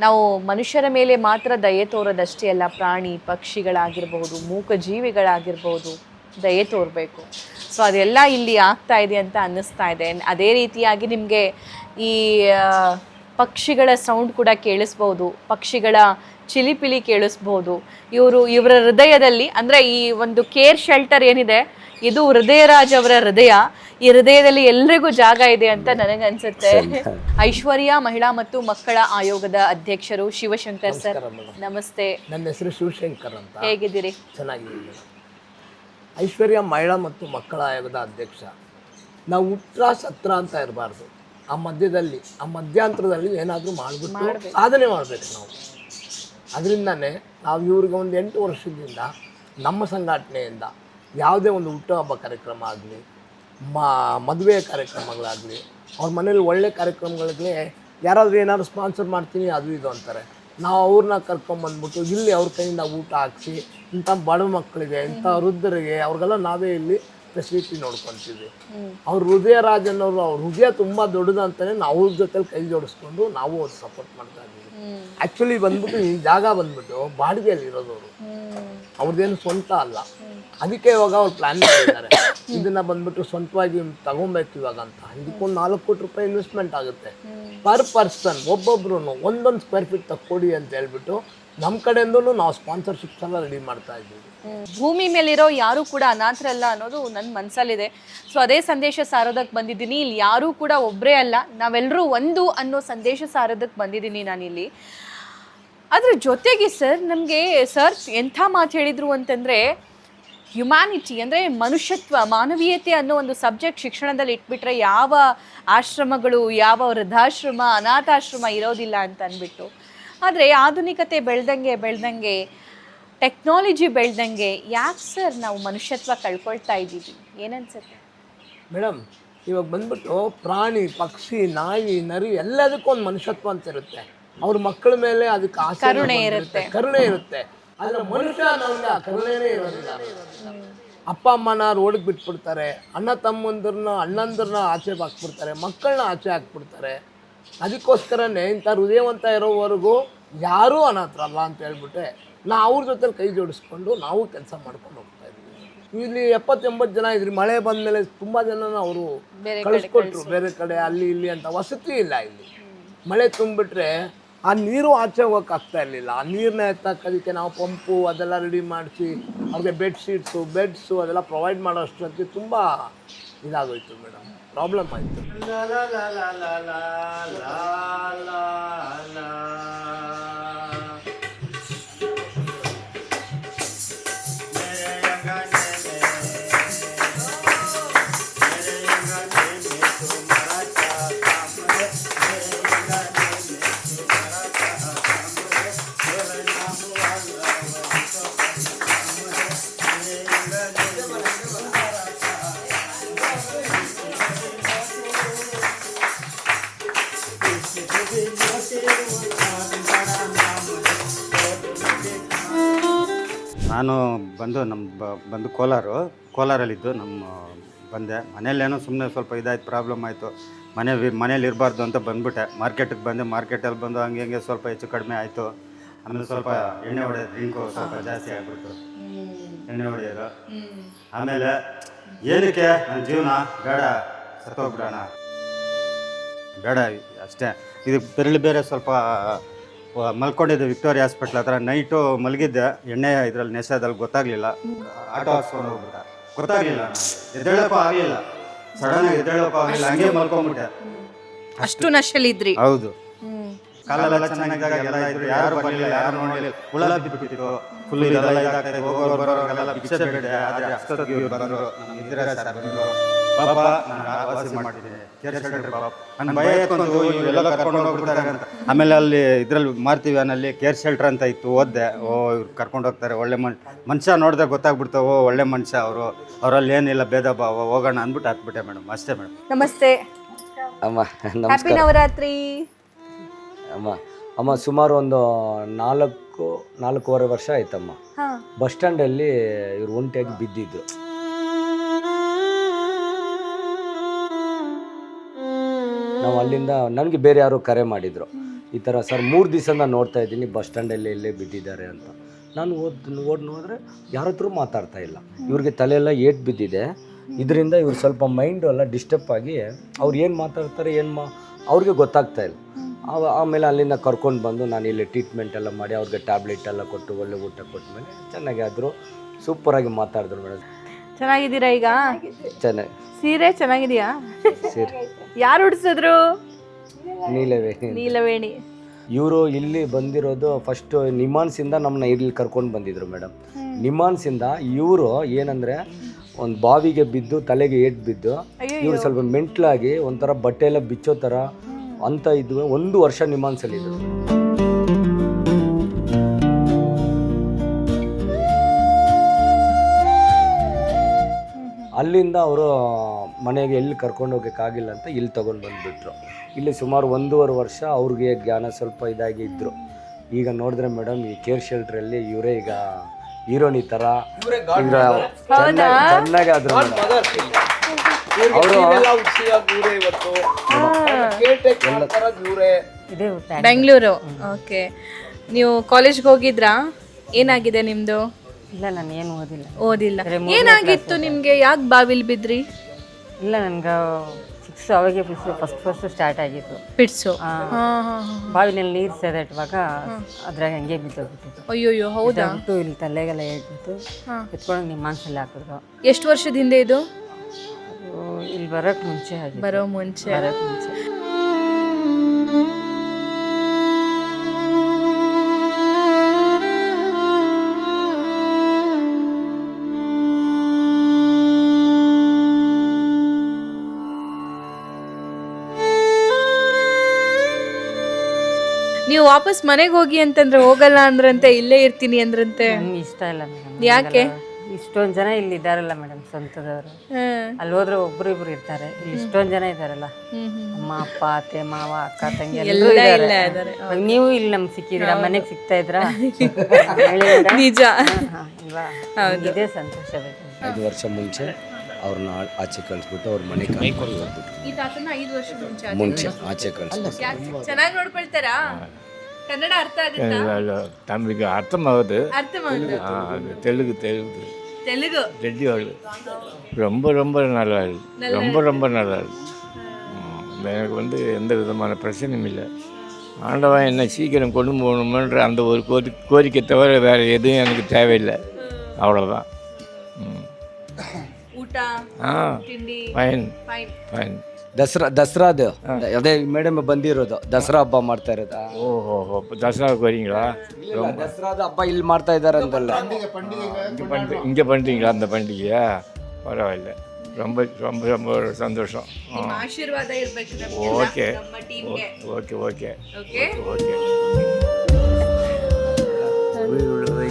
ನಾವು ಮನುಷ್ಯರ ಮೇಲೆ ಮಾತ್ರ ದಯೆ ತೋರೋದಷ್ಟೇ ಅಲ್ಲ. ಪ್ರಾಣಿ ಪಕ್ಷಿಗಳಾಗಿರ್ಬಹುದು ಮೂಕ ಜೀವಿಗಳಾಗಿರ್ಬಹುದು ದಯೆ ತೋರಬೇಕು. ಸೊ ಅದೆಲ್ಲ ಇಲ್ಲಿ ಆಗ್ತಾ ಇದೆ ಅಂತ ಅನ್ನಿಸ್ತಾ ಇದೆ. ಅದೇ ರೀತಿಯಾಗಿ ನಿಮಗೆ ಈ ಪಕ್ಷಿಗಳ ಸೌಂಡ್ ಕೂಡ ಕೇಳಿಸ್ಬೋದು. ಪಕ್ಷಿಗಳ ಚಿಲಿಪಿಲಿ ಕೇಳಿಸ್ಬೋದು. ಇವರು ಇವರ ಹೃದಯದಲ್ಲಿ ಅಂದರೆ ಈ ಒಂದು ಕೇರ್ ಶೆಲ್ಟರ್ ಏನಿದೆ ಇದು ಹೃದಯರಾಜ್ ಅವರ ಹೃದಯ. ಈ ಹೃದಯದಲ್ಲಿ ಎಲ್ರಿಗೂ ಜಾಗ ಇದೆ ಅಂತ ನನಗನ್ಸುತ್ತೆ ಐಶ್ವರ್ಯ ಮಹಿಳಾ ಮತ್ತು ಮಕ್ಕಳ ಆಯೋಗದ ಅಧ್ಯಕ್ಷರು ಶಿವಶಂಕರ್ ಸರ್. ನಮಸ್ತೆ. ನನ್ನ ಹೆಸರು ಶಿವಶಂಕರ್ ಅಂತ. ಹೇಗಿದ್ದೀರಿ? ಚೆನ್ನಾಗಿದ್ದೀನಿ. ಐಶ್ವರ್ಯ ಮಹಿಳಾ ಮತ್ತು ಮಕ್ಕಳ ಆಯೋಗದ ಅಧ್ಯಕ್ಷ. ನಾವು ಉತ್ತರ ಸತ್ರ ಅಂತ ಇರಬಾರ್ದು. ಆ ಮಧ್ಯದಲ್ಲಿ ಆ ಮಧ್ಯಾಂತರದಲ್ಲಿ ಏನಾದರೂ ಮಾಡಿಬಿಟ್ಟು ಸಾಧನೆ ಮಾಡಬೇಕು ನಾವು. ಅದರಿಂದನೇ ನಾವು ಇವ್ರಿಗೆ ಒಂದು ಎಂಟು ವರ್ಷದಿಂದ ನಮ್ಮ ಸಂಘಟನೆಯಿಂದ ಯಾವುದೇ ಒಂದು ಹುಟ್ಟುಹಬ್ಬ ಕಾರ್ಯಕ್ರಮ ಆಗಲಿ ಮ ಮದುವೆ ಕಾರ್ಯಕ್ರಮಗಳಾಗಲಿ ಅವ್ರ ಮನೇಲಿ ಒಳ್ಳೆ ಕಾರ್ಯಕ್ರಮಗಳಿಗೆ ಯಾರಾದರೂ ಏನಾದ್ರು ಸ್ಪಾನ್ಸರ್ ಮಾಡ್ತೀನಿ ಅದು ಇದು ಅಂತಾರೆ. ನಾವು ಅವ್ರನ್ನ ಕರ್ಕೊಂಬಂದ್ಬಿಟ್ಟು ಇಲ್ಲಿ ಅವ್ರ ಕೈಯಿಂದ ಊಟ ಹಾಕ್ಸಿ ಇಂಥ ಬಡ ಮಕ್ಕಳಿಗೆ ಇಂಥ ವೃದ್ಧರಿಗೆ ಅವ್ರಿಗೆಲ್ಲ ನಾವೇ ಇಲ್ಲಿ ಫೆಸಿಲಿಟಿ ನೋಡ್ಕೊತೀವಿ. ಅವ್ರ ಹೃದಯ ರಾಜನವರು ಅವ್ರ ಹೃದಯ ತುಂಬ ದೊಡ್ಡದು ಅಂತಾನೆ ನಾವು ಅವ್ರ ಜೊತೆಲಿ ಕೈ ಜೋಡಿಸ್ಕೊಂಡು ನಾವು ಅವ್ರು ಸಪೋರ್ಟ್ ಮಾಡ್ತಾ ಇದ್ದೀವಿ. ಆ್ಯಕ್ಚುಲಿ ಬಂದ್ಬಿಟ್ಟು ಈ ಜಾಗ ಬಂದ್ಬಿಟ್ಟು ಬಾಡಿಗೆಯಲ್ಲಿ ಇರೋದವರು ಅವ್ರದ್ದೇನು ಸ್ವಂತ ಅಲ್ಲ. ಅದಕ್ಕೆ ಇವಾಗ ಅವ್ರು ಪ್ಲಾನ್ ಮಾಡಿದ್ದಾರೆ. ಇದನ್ನ ಬಂದ್ಬಿಟ್ಟು ಸ್ವಂತವಾಗಿ ತಗೊಬೇಕು ಇವಾಗ ಅಂತ. ಇದಕ್ಕೊಂದು ನಾಲ್ಕು ಕೋಟಿ ರೂಪಾಯಿ ಇನ್ವೆಸ್ಟ್ಮೆಂಟ್ ಆಗುತ್ತೆ. ಪರ್ ಪರ್ಸನ್ ಒಬ್ಬೊಬ್ರು ಒಂದೊಂದು ಸ್ಕ್ವೇರ್ ಫೀಟ್ ತಕ್ಕೊಡಿ ಅಂತ ಹೇಳ್ಬಿಟ್ಟು ನಮ್ಮ ಕಡೆಯಿಂದಲೂ ನಾವು ಸ್ಪಾನ್ಸರ್ಶಿಪ್ಸ್ ಎಲ್ಲ ರೆಡಿ ಮಾಡ್ತಾ ಇದ್ದೀವಿ. ಭೂಮಿ ಮೇಲಿರೋ ಯಾರು ಕೂಡ ಅನಾಥರಲ್ಲ ಅನ್ನೋದು ನನ್ನ ಮನಸ್ಸಲ್ಲಿದೆ ಸೊ ಅದೇ ಸಂದೇಶ ಸಾರೋದಕ್ಕೆ ಬಂದಿದ್ದೀನಿ. ಇಲ್ಲಿ ಯಾರೂ ಕೂಡ ಒಬ್ಬರೇ ಅಲ್ಲ. ನಾವೆಲ್ಲರೂ ಒಂದು ಅನ್ನೋ ಸಂದೇಶ ಸಾರೋದಕ್ಕೆ ಬಂದಿದ್ದೀನಿ ನಾನಿಲ್ಲಿ. ಅದ್ರ ಜೊತೆಗೆ ಸರ್ ನಮಗೆ ಸರ್ ಎಂಥ ಮಾತು ಹೇಳಿದರು ಅಂತಂದರೆ ಹ್ಯುಮ್ಯಾನಿಟಿ ಅಂದರೆ ಮನುಷ್ಯತ್ವ ಮಾನವೀಯತೆ ಅನ್ನೋ ಒಂದು ಸಬ್ಜೆಕ್ಟ್ ಶಿಕ್ಷಣದಲ್ಲಿ ಇಟ್ಬಿಟ್ರೆ ಯಾವ ಆಶ್ರಮಗಳು ಯಾವ ವೃದ್ಧಾಶ್ರಮ ಅನಾಥಾಶ್ರಮ ಇರೋದಿಲ್ಲ ಅಂತ ಅಂದ್ಬಿಟ್ಟು. ಆದರೆ ಆಧುನಿಕತೆ ಬೆಳೆದಂಗೆ ಬೆಳೆದಂಗೆ ಟೆಕ್ನಾಲಜಿ ಬೆಳೆದಂಗೆ ಯಾಕೆ ಸರ್ ನಾವು ಮನುಷ್ಯತ್ವ ಕಳ್ಕೊಳ್ತಾ ಇದ್ದೀವಿ? ಏನನ್ಸುತ್ತೆ? ಮೇಡಮ್ ಇವಾಗ ಬಂದ್ಬಿಟ್ಟು ಪ್ರಾಣಿ ಪಕ್ಷಿ ನಾಯಿ ನರಿ ಎಲ್ಲದಕ್ಕೂ ಒಂದು ಮನುಷ್ಯತ್ವ ಅಂತ ಇರುತ್ತೆ ಅವ್ರ ಮಕ್ಕಳ ಮೇಲೆ ಅದಕ್ಕೆ ಕರುಣೆ ಇರುತ್ತೆ. ಕರುಣೆ ಇರುತ್ತೆ. ಆದ್ರೆ ಮನುಷ್ಯ ನಮ್ಗೆ ಆ ಕರುಣೆನೇ ಇರೋದಿಲ್ಲ. ಅಪ್ಪ ಅಮ್ಮನ ರೋಡ್ಗೆ ಬಿಟ್ಬಿಡ್ತಾರೆ ಅಣ್ಣ ತಮ್ಮಂದ್ರನ್ನ ಅಣ್ಣಂದ್ರನ್ನ ಆಚೆ ಹಾಕ್ಬಿಡ್ತಾರೆ. ಮಕ್ಕಳನ್ನ ಆಚೆ ಹಾಕ್ಬಿಡ್ತಾರೆ. ಅದಕ್ಕೋಸ್ಕರನೇ ಇಂಥ ಹೃದಯವಂತ ಇರೋವರೆಗೂ ಯಾರೂ ಅನಾಥರಲ್ಲ ಅಂತ ಹೇಳ್ಬಿಟ್ಟೆ ನಾ ಅವ್ರ ಜೊತೆ ಕೈ ಜೋಡಿಸ್ಕೊಂಡು ನಾವು ಕೆಲಸ ಮಾಡ್ಕೊಂಡು ಹೋಗ್ತಾ ಇದ್ವಿ. ಇಲ್ಲಿ ಎಪ್ಪತ್ತೆಂಬತ್ತು ಜನ ಇದ್ರಿ. ಮಳೆ ಬಂದಮೇಲೆ ತುಂಬ ಜನನ ಅವರು ಕಳಿಸ್ಕೊಟ್ರು. ಬೇರೆ ಕಡೆ ಅಲ್ಲಿ ಇಲ್ಲಿ ಅಂತ ವಸತಿ ಇಲ್ಲ ಇಲ್ಲಿ. ಮಳೆ ತುಂಬಿಟ್ರೆ ಆ ನೀರು ಆಚೆ ಹೋಗೋಕ್ಕಾಗ್ತಾ ಇರಲಿಲ್ಲ. ಆ ನೀರನ್ನ ಎತ್ತಕ್ಕದಕ್ಕೆ ನಾವು ಪಂಪು ಅದೆಲ್ಲ ರೆಡಿ ಮಾಡಿಸಿ, ಅವ್ರಿಗೆ ಬೆಡ್ಶೀಟ್ಸು ಬೆಡ್ಸು ಅದೆಲ್ಲ ಪ್ರೊವೈಡ್ ಮಾಡೋ ಅಷ್ಟೊತ್ತಿಗೆ ತುಂಬ ಇದಾಗೋಯ್ತು ಮೇಡಮ್ ಪ್ರಾಬ್ಲಮ್ ಆಯಿತು. ಬಂದು ನಮ್ಮ ಬ- ಬಂದು ಕೋಲಾರು. ಕೋಲಾರಲ್ಲಿದ್ದು ನಮ್ಮ ಬಂದೆ. ಮನೇಲೇನೋ ಸುಮ್ಮನೆ ಸ್ವಲ್ಪ ಇದಾಯ್ತು ಪ್ರಾಬ್ಲಮ್ ಆಯಿತು. ಮನೆ ಮನೇಲಿ ಇರಬಾರ್ದು ಅಂತ ಬಂದ್ಬಿಟ್ಟೆ. ಮಾರ್ಕೆಟಿಗೆ ಬಂದೆ. ಮಾರ್ಕೆಟಲ್ಲಿ ಬಂದು ಹಂಗೆ ಹಂಗೆ ಸ್ವಲ್ಪ ಹೆಚ್ಚು ಕಡಿಮೆ ಆಯಿತು. ಆಮೇಲೆ ಸ್ವಲ್ಪ ಎಣ್ಣೆ ಹೊಡೆಯೋದು ಡ್ರಿಂಕು ಸ್ವಲ್ಪ ಜಾಸ್ತಿ ಆಗ್ಬಿಡ್ತು. ಎಣ್ಣೆ ಹೊಡೆಯೋದು. ಆಮೇಲೆ ಏನಕ್ಕೆ? ನನ್ನ ಜೀವನ ಬೇಡ, ಸತ್ತೋಗ್ಬಿಡೋಣ. ಬೇಡ ಅಷ್ಟೇ. ಇದು ಬೆರಳು ಬೇರೆ ಸ್ವಲ್ಪ ಮಲ್ಕೊಂಡಿದ್ದೆ ವಿಕ್ಟೋರಿಯಾ ಹಾಸ್ಪಿಟ್ಲ್ ಹತ್ರ. ನೈಟು ಮಲಗಿದ್ದೆ. ಎಣ್ಣೆ ಇದ್ರಲ್ಲಿ ನೆಸದಲ್ಲಿ ಗೊತ್ತಾಗ್ಲಿಲ್ಲ. ಆಟೋ ಹಾಸ್ಕೊಂಡು ಹೋಗ್ಬಿಟ್ಟ. ಗೊತ್ತಾಗ್ಲಿಲ್ಲ. ಎದ್ದೇಳಪ್ಪ ಎದ್ದೇಳಕ್ಕೂ ಆಗಲಿಲ್ಲ. ಸಡನ್ ಆಗಿ ಎದ್ದೇಳಕ್ಕೂ ಆಗಲಿಲ್ಲ. ಹಂಗೆ ಮಲ್ಕೊಂಡ್ಬಿಟ್ಟೆ ಅಷ್ಟು ನಶಲಿದ್ರಿ ಹೌದು. ಕಾಲೆಲ್ಲ ಚೆನ್ನಾಗಿದ್ದಾಗ ಎಲ್ಲ ಇದ್ರು ಯಾರು ಬರಲಿಲ್ಲ ಯಾರು ನೋಡಲಿಲ್ಲ. ಹುಳ ಬಿದ್ದುಬಿಟ್ಟಿತ್ತು ಫುಲ್ ಇದೆಲ್ಲ ಇದಾಗ್ತದೆ ಹೋಗೋರು ಬರೋರಿಗೆಲ್ಲ ಭಿಕ್ಷೆ ಬೇಡ ಆದ್ರೆ ಅಷ್ಟೊತ್ತಿಗೆ ಬಂದ್ರು. ನಮ್ಮ ಇಂದಿರಾ ಸರ್ ಬಂದ್ರು ಪಾಪ ನಾನು ವಾಸಿ ಮಾಡ್ತಿದ್ದೀನಿ ಕೇರ್ ಶೆಲ್ಟರ್ ಪಾಪ. ನನ್ನ ಭಯ ಎತ್ಕೊಂಡು ಇವರೆಲ್ಲ ಕರ್ಕೊಂಡು ಹೋಗ್ಬಿಡ್ತಾರೆ ಅಂತ. ಆಮೇಲೆ ಅಲ್ಲಿ ಇದ್ರಲ್ಲಿ ಮಾರ್ತೀವಿ ಅನ್ನಲ್ಲಿ ಕೇರ್ ಶೆಲ್ಟರ್ ಅಂತ ಇತ್ತು ಓದ್ದೆ ಓ ಇವ್ರು ಕರ್ಕೊಂಡು ಹೋಗ್ತಾರೆ. ಒಳ್ಳೆ ಮನ್ ಮನುಷ್ಯ ನೋಡಿದ್ರೆ ಗೊತ್ತಾಗ್ಬಿಡ್ತು. ಓ ಒಳ್ಳೆ ಮನುಷ್ಯ ಅವರು. ಅವರಲ್ಲಿ ಏನಿಲ್ಲ ಭೇದ ಭಾವ ಹೋಗೋಣ ಅಂದ್ಬಿಟ್ಟು ಹಾಕ್ಬಿಟ್ಟೆ ಮೇಡಮ್. ಅಷ್ಟೇ ಮೇಡಮ್. ನಮಸ್ತೆ. ಅಮ್ಮ ಹ್ಯಾಪಿ ನಮಸ್ಕಾರ. ನವರಾತ್ರಿ. ಅಮ್ಮ ಅಮ್ಮ ಸುಮಾರು ಒಂದು ನಾಲ್ಕು ನಾಲ್ಕೂವರೆ ವರ್ಷ ಆಯ್ತಮ್ಮ. ಹಾ. ಬಸ್ ಸ್ಟ್ಯಾಂಡಲ್ಲಿ ಇವ್ರು ಒಂಟಿಯಾಗಿ ಬಿದ್ದಿದ್ರು. ನಾವು ಅಲ್ಲಿಂದ ನನಗೆ ಬೇರೆ ಯಾರೋ ಕರೆ ಮಾಡಿದರು. ಈ ಥರ ಸರ್ ಮೂರು ದಿವಸದಿಂದ ನೋಡ್ತಾ ಇದ್ದೀನಿ, ಬಸ್ ಸ್ಟ್ಯಾಂಡಲ್ಲಿ ಇಲ್ಲೇ ಬಿದ್ದಿದ್ದಾರೆ ಅಂತ. ನಾನು ಓದ್ ಓಡ್ ನೋಡಿದ್ರೆ ಯಾರ ಹತ್ರ ಮಾತಾಡ್ತಾ ಇಲ್ಲ. ಇವ್ರಿಗೆ ತಲೆಯೆಲ್ಲ ಏಟ್ ಬಿದ್ದಿದೆ. ಇದರಿಂದ ಇವ್ರು ಸ್ವಲ್ಪ ಮೈಂಡು ಎಲ್ಲ ಡಿಸ್ಟರ್ಬ್ ಆಗಿ ಅವ್ರು ಏನು ಮಾತಾಡ್ತಾರೆ, ಏನು ಮಾ, ಅವ್ರಿಗೆ ಗೊತ್ತಾಗ್ತಾ ಇಲ್ಲ. ಆಮೇಲೆ ಅಲ್ಲಿಂದ ಕರ್ಕೊಂಡು ಬಂದು ನಾನು ಇಲ್ಲಿ ಟ್ರೀಟ್ಮೆಂಟ್ ಎಲ್ಲ ಮಾಡಿ, ಅವ್ರಿಗೆ ಟ್ಯಾಬ್ಲೆಟ್ ಎಲ್ಲ ಕೊಟ್ಟು ಒಳ್ಳೆ ಊಟ ಕೊಟ್ಟ ಮೇಲೆ ಚೆನ್ನಾಗಿ ಆದರು ಸೂಪರಾಗಿ ಮಾತಾಡಿದ್ರು ಮೇಡಮ್ ಚೆನ್ನಾಗಿದ್ದೀರಾ ಈಗ? ಚೆನ್ನಾಗಿ. ಸೀರೆ ಚೆನ್ನಾಗಿದೆಯಾ ಸೀರೆ. ಯಾರು ಉಡ್ಸಿದ್ರು? ನೀಲವೇಣಿ ನೀಲವೇಣಿ. ಇವರು ಇಲ್ಲಿ ಬಂದಿರೋದು ಫಸ್ಟ್ ನಿಮಾನ್ಸಿಂದ ನಮ್ಮನ್ನ ಇಲ್ಲಿ ಕರ್ಕೊಂಡು ಬಂದಿದ್ರು ಮೇಡಮ್ ನಿಮಾನ್ಸಿಂದ ಇವರು ಏನಂದ್ರೆ ಒಂದು ಬಾವಿಗೆ ಬಿದ್ದು ತಲೆಗೆ ಏಟ್ ಬಿದ್ದು ಇವರು ಸ್ವಲ್ಪ ಮೆಂಟ್ಲಾಗಿ ಒಂಥರ ಬಟ್ಟೆ ಎಲ್ಲ ಬಿಚ್ಚೋ ಥರ ಅಂತ ಇದ್ವು. ಒಂದು ವರ್ಷ ನಿಮಾನ್ಸಲ್ಲಿ ಇದ್ರು. ಅಲ್ಲಿಂದ ಅವರು ಮನೆಗೆ ಎಲ್ಲಿ ಕರ್ಕೊಂಡು ಹೋಗೋಕ್ಕಾಗಿಲ್ಲ ಅಂತ ಇಲ್ಲಿ ತೊಗೊಂಡು ಬಂದುಬಿಟ್ರು. ಇಲ್ಲಿ ಸುಮಾರು ಒಂದೂವರೆ ವರ್ಷ ಅವ್ರಿಗೆ ಜ್ಞಾನ ಸ್ವಲ್ಪ ಇದಾಗಿ ಇದ್ದರು ಈಗ ನೋಡಿದ್ರೆ ಮೇಡಮ್ ಈ ಕೇರ್ ಶೆಲ್ಟ್ರಲ್ಲಿ ಇವರೇ ಈಗ ಹೀರೋನಿ ಥರ ಚೆನ್ನಾಗಿ ಆದರು ಬೆಂಗಳೂರು ಓಕೆ. ನೀವು ಕಾಲೇಜ್ಗೆ ಹೋಗಿದ್ರಾ? ಏನಾಗಿದೆ ನಿಮ್ದು? ಇಲ್ಲ ನಾನು ಏನು ಓದಿಲ್ಲ. ಓದಿಲ್ಲ. ಏನಾಗಿತ್ತು ನಿಮ್ಗೆ? ಯಾಕೆ ಬಾವಿಲ್ ಬಿದ್ರಿ? ಇಲ್ಲ ನನ್ಗೆ ಫಿಕ್ಸ್ ಅವಾಗೆ ಫಿಕ್ಸ್ ಫಸ್ಟ್ ಫಸ್ಟ್ ಸ್ಟಾರ್ಟ್ ಆಗಿತ್ತು. ಪಿಟ್ಸು ಆ, ಬಾವಿನಲ್ಲಿ ನೀರು ಸೇದಾಟುವಾಗ ಅದ್ರಾಗ ಹಂಗೆ ಬಿದ್ದೋಗ್ಬಿಟ್ಟಿತ್ತು. ಅಯ್ಯೋಯ್ಯೋ ಹೌದಾ? ಬಿಟ್ಟು ಇಲ್ಲಿ ತಲೆಗೆಲ್ಲ ಹೇಳ್ಬಿಟ್ಟು ಎತ್ಕೊಂಡು ನಿಮ್ಮ ಮನಸ್ಸಲ್ಲಿ ಹಾಕಿದ್ರು. ಎಷ್ಟು ವರ್ಷದ ಹಿಂದೆ ಇದು? ಅದು ಇಲ್ಲಿ ಬರೋಕ್ಕೆ ಮುಂಚೆ ಆಗಿ ಬರೋ ಮುಂಚೆ. ಬರೋಕ್ಕೆ ಮುಂಚೆ. ನೀವು ವಾಪಸ್ ಮನೆಗೆ ಹೋಗಿ ಅಂತಂದ್ರೆ ಹೋಗಲ್ಲ ಅಂದ್ರಂತೆ ಇಲ್ಲೇ ಇರ್ತೀನಿ ಅಂದ್ರಂತೆ? ಇಷ್ಟ ಇಲ್ಲ ಮೇಡಮ್. ಯಾಕೆ? ಇಷ್ಟೊಂದು ಜನ ಇಲ್ಲಿ ಇದ್ದಾರಲ್ಲ ಮೇಡಮ್ ಸ್ವಂತದವರು. ಹ್ಮ್. ಅಲ್ಲಿ ಹೋದ್ರೆ ಒಬ್ರು ಇಬ್ರು ಇರ್ತಾರೆ. ಇಲ್ಲಿ ಇಷ್ಟೊಂದು ಜನ ಇದ್ದಾರಲ್ಲ. ಹ್ಮ್, ಹ್ಮ್. ಅಮ್ಮ ಅಪ್ಪ ಅತ್ತೆ ಮಾವ ಅಕ್ಕ ತಂಗಿ ಎಲ್ಲ ಎಲ್ಲರೂ ಇಲ್ಲೇ ಇದ್ದಾರೆ. ಇದ್ದಾರೆ. ಇವಾಗ ನೀವು ಇಲ್ಲಿ ನಮ್ಗೆ ಸಿಕ್ಕಿದ್ರ ಮನೆಗೆ ಸಿಗ್ತಾ ಇದ್ರ ನಿಜ. ಇದೇ ಸಂತೋಷ ಬೇಕು ಐದು ವರ್ಷ ಮುಂಚೆ ಅವ್ರನ್ನ ಆಚೆ ಕಳಿಸ್ಬಿಟ್ಟು ಅವ್ರ ಮನೆ ಈ ತಾತನ ಐದು ವರ್ಷ ಮುಂಚೆ ಮುಂಚೆ ಆಚೆ ಕಳಿಸ್ಬಿಟ್ಟು. ನೋಡ್ಕೊಳ್ತಾರಾ? ಕನ್ನಡ ಅರ್ಥ ಆಗುತ್ತಾ? ತಮಗೆ அர்த்தமாகுது அர்த்தமாகுது ஆ, அது தெலுங்கு தெலுங்கு ತೆಲುಗು டெல்லி ரொம்ப ரொம்ப நல்லா இருக்கு ரொம்ப ரொம்ப நல்லா இருக்கு எனக்கு வந்து எந்த விதமான பிரச்சனையும் இல்லை ஆண்டவன் என்ன சீக்கிரம் கொண்டு போகணுமன்ற அந்த ஒரு கோரி கோரிக்கை தவிர வேறு எதுவும் எனக்கு தேவையில்லை. அவ்வளோதான் ம். ಊಟ ஆ ತಿಂಡಿ ஃபைன் ಫೈನ್ ஃபைன் ದಸರಾ ದಸರಾದು ಅದೇ ಮೇಡಮ್ ಬಂದಿರೋದು ದಸರಾ ಹಬ್ಬ ಮಾಡ್ತಾ ಇರೋದು ஓஹோ அப்போ தசராவுக்கு வரீங்களா ದಸರಾದ ಹಬ್ಬ ಇಲ್ಲಿ ಮಾಡ್ತಾ ಇದ್ದಾರೆ ಅಂತಲ್ಲ இங்கே பண்ணி இங்கே பண்ணுறீங்களா அந்த பண்டிகையா பரவாயில்ல ரொம்ப ரொம்ப ரொம்ப சந்தோஷம் ஆ ನಿಮ್ಮ ಆಶೀರ್ವಾದ ಇರ್ಬೇಕು ನಮ್ಗೆ ಓಕೆ ನಮ್ಮ ಟೀಮ್ಗೆ ಓಕೆ ಓಕೆ ಓಕೆ ஓகே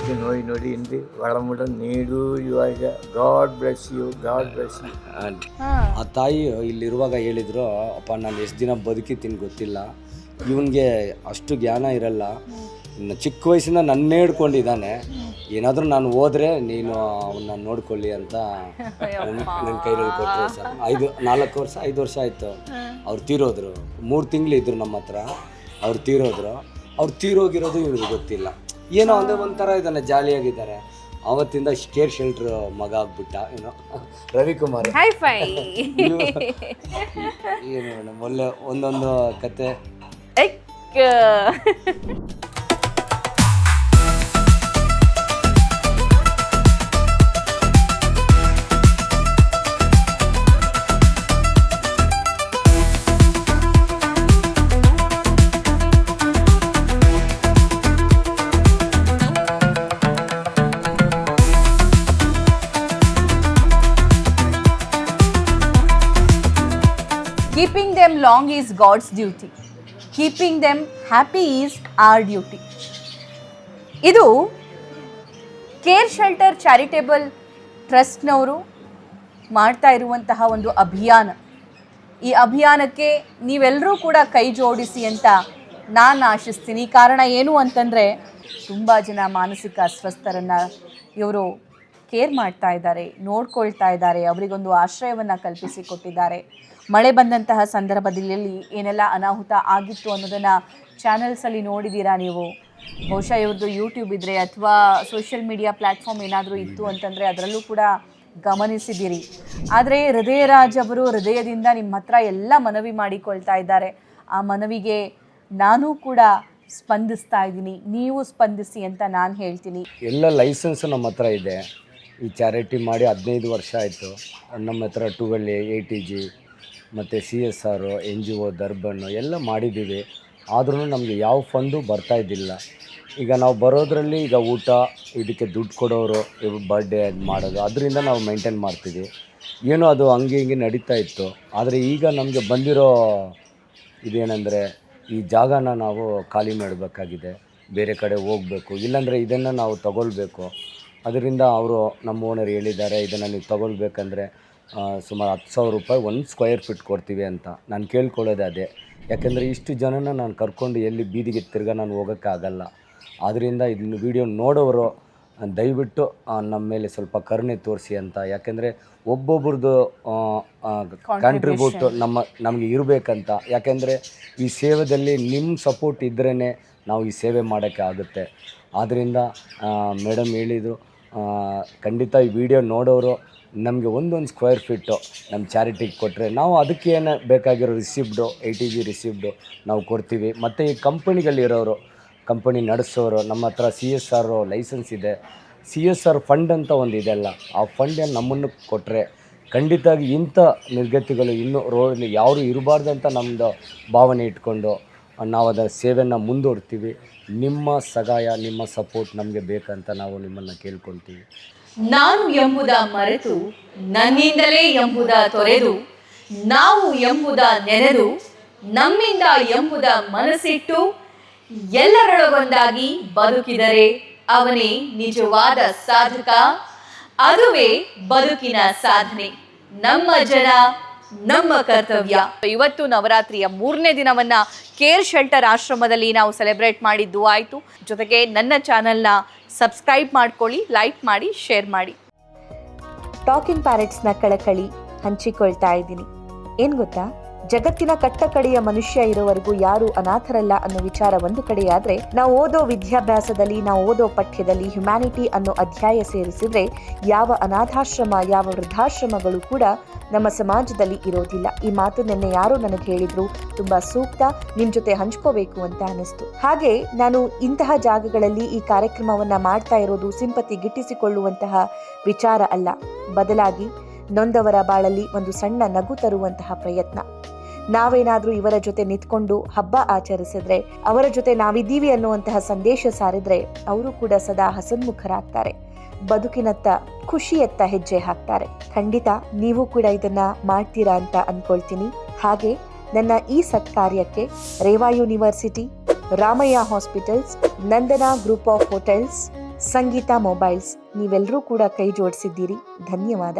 ಅದಕ್ಕೆ ನೋಡಿ ನೋಡಿ ಎಂದು ಒಳಮುಡ ನೀಡು ಇವಾಗ. God bless you God bless you ಆ ತಾಯಿ ಇಲ್ಲಿರುವಾಗ ಹೇಳಿದ್ರು ಅಪ್ಪ ನಾನು ಎಷ್ಟು ದಿನ ಬದುಕಿತ್ತೀನಿ ಗೊತ್ತಿಲ್ಲ. ಇವನಿಗೆ ಅಷ್ಟು ಜ್ಞಾನ ಇರಲ್ಲ. ಚಿಕ್ಕ ವಯಸ್ಸಿನ ನನ್ನ ಹಿಡ್ಕೊಂಡಿದ್ದಾನೆ. ಏನಾದರೂ ನಾನು ಹೋದರೆ ನೀನು ಅವನ್ನ ನೋಡ್ಕೊಳ್ಳಿ ಅಂತ ನನ್ನ ಕೈಯಲ್ಲಿ ಕೊಟ್ಟರು ಸರ್. ಐದು ನಾಲ್ಕು ವರ್ಷ ಐದು ವರ್ಷ ಆಯಿತು. ಅವ್ರು ತೀರೋದ್ರು. ಮೂರು ತಿಂಗಳು ಇದ್ರು ನಮ್ಮ ಹತ್ರ ಅವ್ರು ತೀರೋದ್ರು. ಅವ್ರು ತೀರೋಗಿರೋದು ಇವ್ರಿಗೆ ಗೊತ್ತಿಲ್ಲ. ಏನೋ ಅಂದರೆ ಒಂಥರ ಇದನ್ನ ಜಾಲಿಯಾಗಿದ್ದಾರೆ. ಅವತ್ತಿಂದ ಕೇರ್ ಶೆಲ್ಟರ್ ಮಗ ಆಗ್ಬಿಟ್ಟ ಏನೋ. ರವಿಕುಮಾರ್. ಹೈ ಫೈ ಏನು ಮೇಡಮ್ ಒಳ್ಳೆ ಒಂದೊಂದು ಕತೆ. Keeping long God's duty keeping them happy is our duty ಇದು ಕೇರ್ ಶೆಲ್ಟರ್ ಚಾರಿಟೇಬಲ್ ಟ್ರಸ್ಟ್ನವರು ಮಾಡ್ತಾ ಇರುವಂತಹ ಒಂದು ಅಭಿಯಾನ. ಈ ಅಭಿಯಾನಕ್ಕೆ ನೀವೆಲ್ಲರೂ ಕೂಡ ಕೈ ಜೋಡಿಸಿ ಅಂತ ನಾನು ಆಶಿಸ್ತೀನಿ. ಕಾರಣ ಏನು ಅಂತಂದರೆ ತುಂಬ ಜನ ಮಾನಸಿಕ ಅಸ್ವಸ್ಥರನ್ನು ಇವರು ಕೇರ್ ಮಾಡ್ತಾ ಇದ್ದಾರೆ, ನೋಡ್ಕೊಳ್ತಾ ಇದ್ದಾರೆ, ಅವರಿಗೊಂದು ಆಶ್ರಯವನ್ನು ಕಲ್ಪಿಸಿಕೊಟ್ಟಿದ್ದಾರೆ ಮಳೆ ಬಂದಂತಹ ಸಂದರ್ಭದಲ್ಲಿ ಏನೆಲ್ಲ ಅನಾಹುತ ಆಗಿತ್ತು ಅನ್ನೋದನ್ನು ಚಾನೆಲ್ಸಲ್ಲಿ ನೋಡಿದ್ದೀರಾ ನೀವು? ಬಹುಶಃ ಇವ್ರದ್ದು ಯೂಟ್ಯೂಬ್ ಇದ್ದರೆ ಅಥವಾ ಸೋಷಿಯಲ್ ಮೀಡಿಯಾ ಪ್ಲ್ಯಾಟ್ಫಾರ್ಮ್ ಏನಾದರೂ ಇತ್ತು ಅಂತಂದರೆ ಅದರಲ್ಲೂ ಕೂಡ ಗಮನಿಸಿದ್ದೀರಿ. ಆದರೆ ಹೃದಯರಾಜ್ ಅವರು ಹೃದಯದಿಂದ ನಿಮ್ಮ ಹತ್ರ ಎಲ್ಲ ಮನವಿ ಮಾಡಿಕೊಳ್ತಾ ಇದ್ದಾರೆ. ಆ ಮನವಿಗೆ ನಾನು ಕೂಡ ಸ್ಪಂದಿಸ್ತಾ ಇದ್ದೀನಿ. ನೀವು ಸ್ಪಂದಿಸಿ ಅಂತ ನಾನು ಹೇಳ್ತೀನಿ. ಎಲ್ಲ ಲೈಸೆನ್ಸ್ ನಮ್ಮ ಹತ್ರ ಇದೆ. ಈ ಚಾರಿಟಿ ಮಾಡಿ ಹದಿನೈದು ವರ್ಷ ಆಯಿತು. ನಮ್ಮ ಹತ್ರ ಟುವೆಲ್ ಎ ಟಿ ಜಿ ಮತ್ತು C S R N G O ದರ್ಬಣ್ಣು ಎಲ್ಲ ಮಾಡಿದ್ದೀವಿ. ಆದ್ರೂ ನಮಗೆ ಯಾವ ಫಂಡು ಬರ್ತಾ ಇದ್ದಿಲ್ಲ. ಈಗ ನಾವು ಬರೋದರಲ್ಲಿ ಈಗ ಊಟ, ಇದಕ್ಕೆ ದುಡ್ಡು ಕೊಡೋರು ಇವ್ ಬರ್ಡೇ ಮಾಡೋದು, ಅದರಿಂದ ನಾವು ಮೇಂಟೈನ್ ಮಾಡ್ತೀವಿ. ಏನೋ ಅದು ಹಂಗೆ ಹಿಂಗೆ ನಡೀತಾ ಇತ್ತು. ಆದರೆ ಈಗ ನಮಗೆ ಬಂದಿರೋ ಇದೇನೆಂದರೆ, ಈ ಜಾಗನ ನಾವು ಖಾಲಿ ಮಾಡಬೇಕಾಗಿದೆ. ಬೇರೆ ಕಡೆ ಹೋಗಬೇಕು. ಇಲ್ಲಾಂದರೆ ಇದನ್ನು ನಾವು ತಗೊಳ್ಬೇಕು. ಅದರಿಂದ ಅವರು ನಮ್ಮ ಓನರ್ ಹೇಳಿದ್ದಾರೆ, ಇದನ್ನು ನೀವು ತಗೊಳ್ಬೇಕಂದ್ರೆ ಸುಮಾರು ಹತ್ತು ಸಾವಿರ ರೂಪಾಯಿ ಒಂದು ಸ್ಕ್ವೇರ್ ಫೀಟ್ ಕೊಡ್ತೀವಿ ಅಂತ. ನಾನು ಕೇಳ್ಕೊಳ್ಳೋದೇ ಅದೇ. ಯಾಕೆಂದರೆ ಇಷ್ಟು ಜನನ ನಾನು ಕರ್ಕೊಂಡು ಎಲ್ಲಿ ಬೀದಿಗೆ ತಿರ್ಗಾ ನಾನು ಹೋಗೋಕ್ಕಾಗಲ್ಲ ಆದ್ದರಿಂದ ಇದನ್ನು ವಿಡಿಯೋ ನೋಡೋರು ದಯವಿಟ್ಟು ನಮ್ಮ ಮೇಲೆ ಸ್ವಲ್ಪ ಕರುಣೆ ತೋರಿಸಿ ಅಂತ. ಯಾಕೆಂದರೆ ಒಬ್ಬೊಬ್ರದ್ದು ಕಾಂಟ್ರಿಬ್ಯೂಟ್ ನಮ್ಮ ನಮಗೆ ಇರಬೇಕಂತ. ಯಾಕೆಂದರೆ ಈ ಸೇವೆಯಲ್ಲಿ ನಿಮ್ಮ ಸಪೋರ್ಟ್ ಇದ್ರೇ ನಾವು ಈ ಸೇವೆ ಮಾಡೋಕ್ಕೆ ಆಗುತ್ತೆ. ಆದ್ದರಿಂದ ಮೇಡಮ್ ಹೇಳಿದರು ಖಂಡಿತ ಈ ವಿಡಿಯೋ ನೋಡೋರು ನಮಗೆ ಒಂದೊಂದು ಸ್ಕ್ವೇರ್ ಫೀಟು ನಮ್ಮ ಚಾರಿಟಿಗೆ ಕೊಟ್ಟರೆ ನಾವು ಅದಕ್ಕೆ ಏನು ಬೇಕಾಗಿರೋ receipt eighty G receipt ನಾವು ಕೊಡ್ತೀವಿ. ಮತ್ತು ಈ ಕಂಪನಿಗಳಿರೋರು ಕಂಪನಿ ನಡೆಸೋರು, ನಮ್ಮ ಹತ್ರ ಸಿ ಎಸ್ ಆರ್ ಲೈಸೆನ್ಸ್ ಇದೆ. ಸಿ ಎಸ್ ಆರ್ ಫಂಡ್ ಅಂತ ಒಂದು ಇದೆಲ್ಲ ಆ ಫಂಡ್ ಏನು ನಮ್ಮನ್ನು ಕೊಟ್ಟರೆ ಖಂಡಿತವಾಗಿ ಇಂಥ ನಿರ್ಗತಿಗಳು ಇನ್ನೂ ರೋಡಲ್ಲಿ ಯಾರು ಇರಬಾರ್ದು ಅಂತ ನಮ್ಮದು ಭಾವನೆ ಇಟ್ಕೊಂಡು ನಾವು ಅದರ ಸೇವೆಯನ್ನು ಮುಂದುವರ್ತೀವಿ ನಿಮ್ಮ ಸಹಾಯ, ನಿಮ್ಮ ಸಪೋರ್ಟ್ ನಮಗೆ ಬೇಕಂತ ನಾವು ನಿಮ್ಮನ್ನು ಕೇಳ್ಕೊಳ್ತೀವಿ. ನಾನು ಎಂಬುದ ಮರೆತು, ನನ್ನಿಂದಲೇ ಎಂಬುದ ತೊರೆದು, ನಾವು ಎಂಬುದ ನೆನೆದು ನಮ್ಮಿಂದ ಎಂಬುದ ಮನಸ್ಸಿಟ್ಟು, ಎಲ್ಲರೊಳಗೊಂದಾಗಿ ಬದುಕಿದರೆ ಅವನೇ ನಿಜವಾದ ಸಾಧಕ, ಅದುವೇ ಬದುಕಿನ ಸಾಧನೆ. ನಮ್ಮ ಜನ ನಮ್ಮ ಕರ್ತವ್ಯ. ಇವತ್ತು ನವರಾತ್ರಿಯ ಮೂರನೇ ದಿನವನ್ನ ಕೇರ್ ಶೆಲ್ಟರ್ ಆಶ್ರಮದಲ್ಲಿ ನಾವು ಸೆಲೆಬ್ರೇಟ್ ಮಾಡಿದ್ದು ಆಯಿತು. ಜೊತೆಗೆ ನನ್ನ ಚಾನೆಲ್ನ ಸಬ್ಸ್ಕ್ರೈಬ್ ಮಾಡ್ಕೊಳ್ಳಿ ಲೈಕ್ ಮಾಡಿ ಶೇರ್ ಮಾಡಿ. ಟಾಕಿಂಗ್ ಪ್ಯಾರೆಟ್ಸ್ನ ಕಳಕಳಿ ಹಂಚಿಕೊಳ್ತಾ ಇದ್ದೀನಿ. ಏನ್ ಗೊತ್ತಾ? ಜಗತ್ತಿನ ಕಟ್ಟಕಡೆಯ ಮನುಷ್ಯ ಇರೋವರೆಗೂ ಯಾರು ಅನಾಥರಲ್ಲ ಅನ್ನೋ ವಿಚಾರ ಒಂದು ಕಡೆಯಾದ್ರೆ, ನಾವು ಓದೋ ವಿದ್ಯಾಭ್ಯಾಸದಲ್ಲಿ, ನಾವು ಓದೋ ಪಠ್ಯದಲ್ಲಿ ಹ್ಯುಮ್ಯಾನಿಟಿ ಅನ್ನೋ ಅಧ್ಯಾಯ ಸೇರಿಸಿದ್ರೆ, ಯಾವ ಅನಾಥಾಶ್ರಮ, ಯಾವ ವೃದ್ಧಾಶ್ರಮಗಳು ಕೂಡ ನಮ್ಮ ಸಮಾಜದಲ್ಲಿ ಇರೋದಿಲ್ಲ. ಈ ಮಾತು ನಿನ್ನೆ ಯಾರೋ ನನಗೆ ಹೇಳಿದ್ರು, ತುಂಬಾ ಸೂಕ್ತ ನಿಮ್ ಜೊತೆ ಹಂಚ್ಕೋಬೇಕು ಅಂತ ಅನಿಸ್ತು ಹಾಗೆ ನಾನು ಇಂತಹ ಜಾಗಗಳಲ್ಲಿ ಈ ಕಾರ್ಯಕ್ರಮವನ್ನ ಮಾಡ್ತಾ ಇರೋದು ಸಿಂಪತಿ ಗಿಟ್ಟಿಸಿಕೊಳ್ಳುವಂತಹ ವಿಚಾರ ಅಲ್ಲ. ಬದಲಾಗಿ ನೊಂದವರ ಬಾಳಲ್ಲಿ ಒಂದು ಸಣ್ಣ ನಗು ತರುವಂತಹ ಪ್ರಯತ್ನ. ನಾವೇನಾದ್ರೂ ಇವರ ಜೊತೆ ನಿಂತ್ಕೊಂಡು ಹಬ್ಬ ಆಚರಿಸಿದ್ರೆ, ಅವರ ಜೊತೆ ನಾವಿದ್ದೀವಿ ಅನ್ನುವಂತಹ ಸಂದೇಶ ಸಾರಿದ್ರೆ ಅವರು ಕೂಡ ಸದಾ ಹಸನ್ಮುಖರಾಗ್ತಾರೆ. ಬದುಕಿನತ್ತ ಖುಷಿಯತ್ತ ಹೆಜ್ಜೆ ಹಾಕ್ತಾರೆ. ಖಂಡಿತ ನೀವು ಕೂಡ ಇದನ್ನ ಮಾಡ್ತೀರಾ ಅಂತ ಅನ್ಕೊಳ್ತೀನಿ. ಹಾಗೆ ನನ್ನ ಈ ಸತ್ಕಾರ್ಯಕ್ಕೆ Reva university, Ramaiah hospitals, Nandana group of hotels, Sangeetha mobiles ನೀವೆಲ್ಲರೂ ಕೂಡ ಕೈ ಜೋಡಿಸಿದ್ದೀರಿ. ಧನ್ಯವಾದ.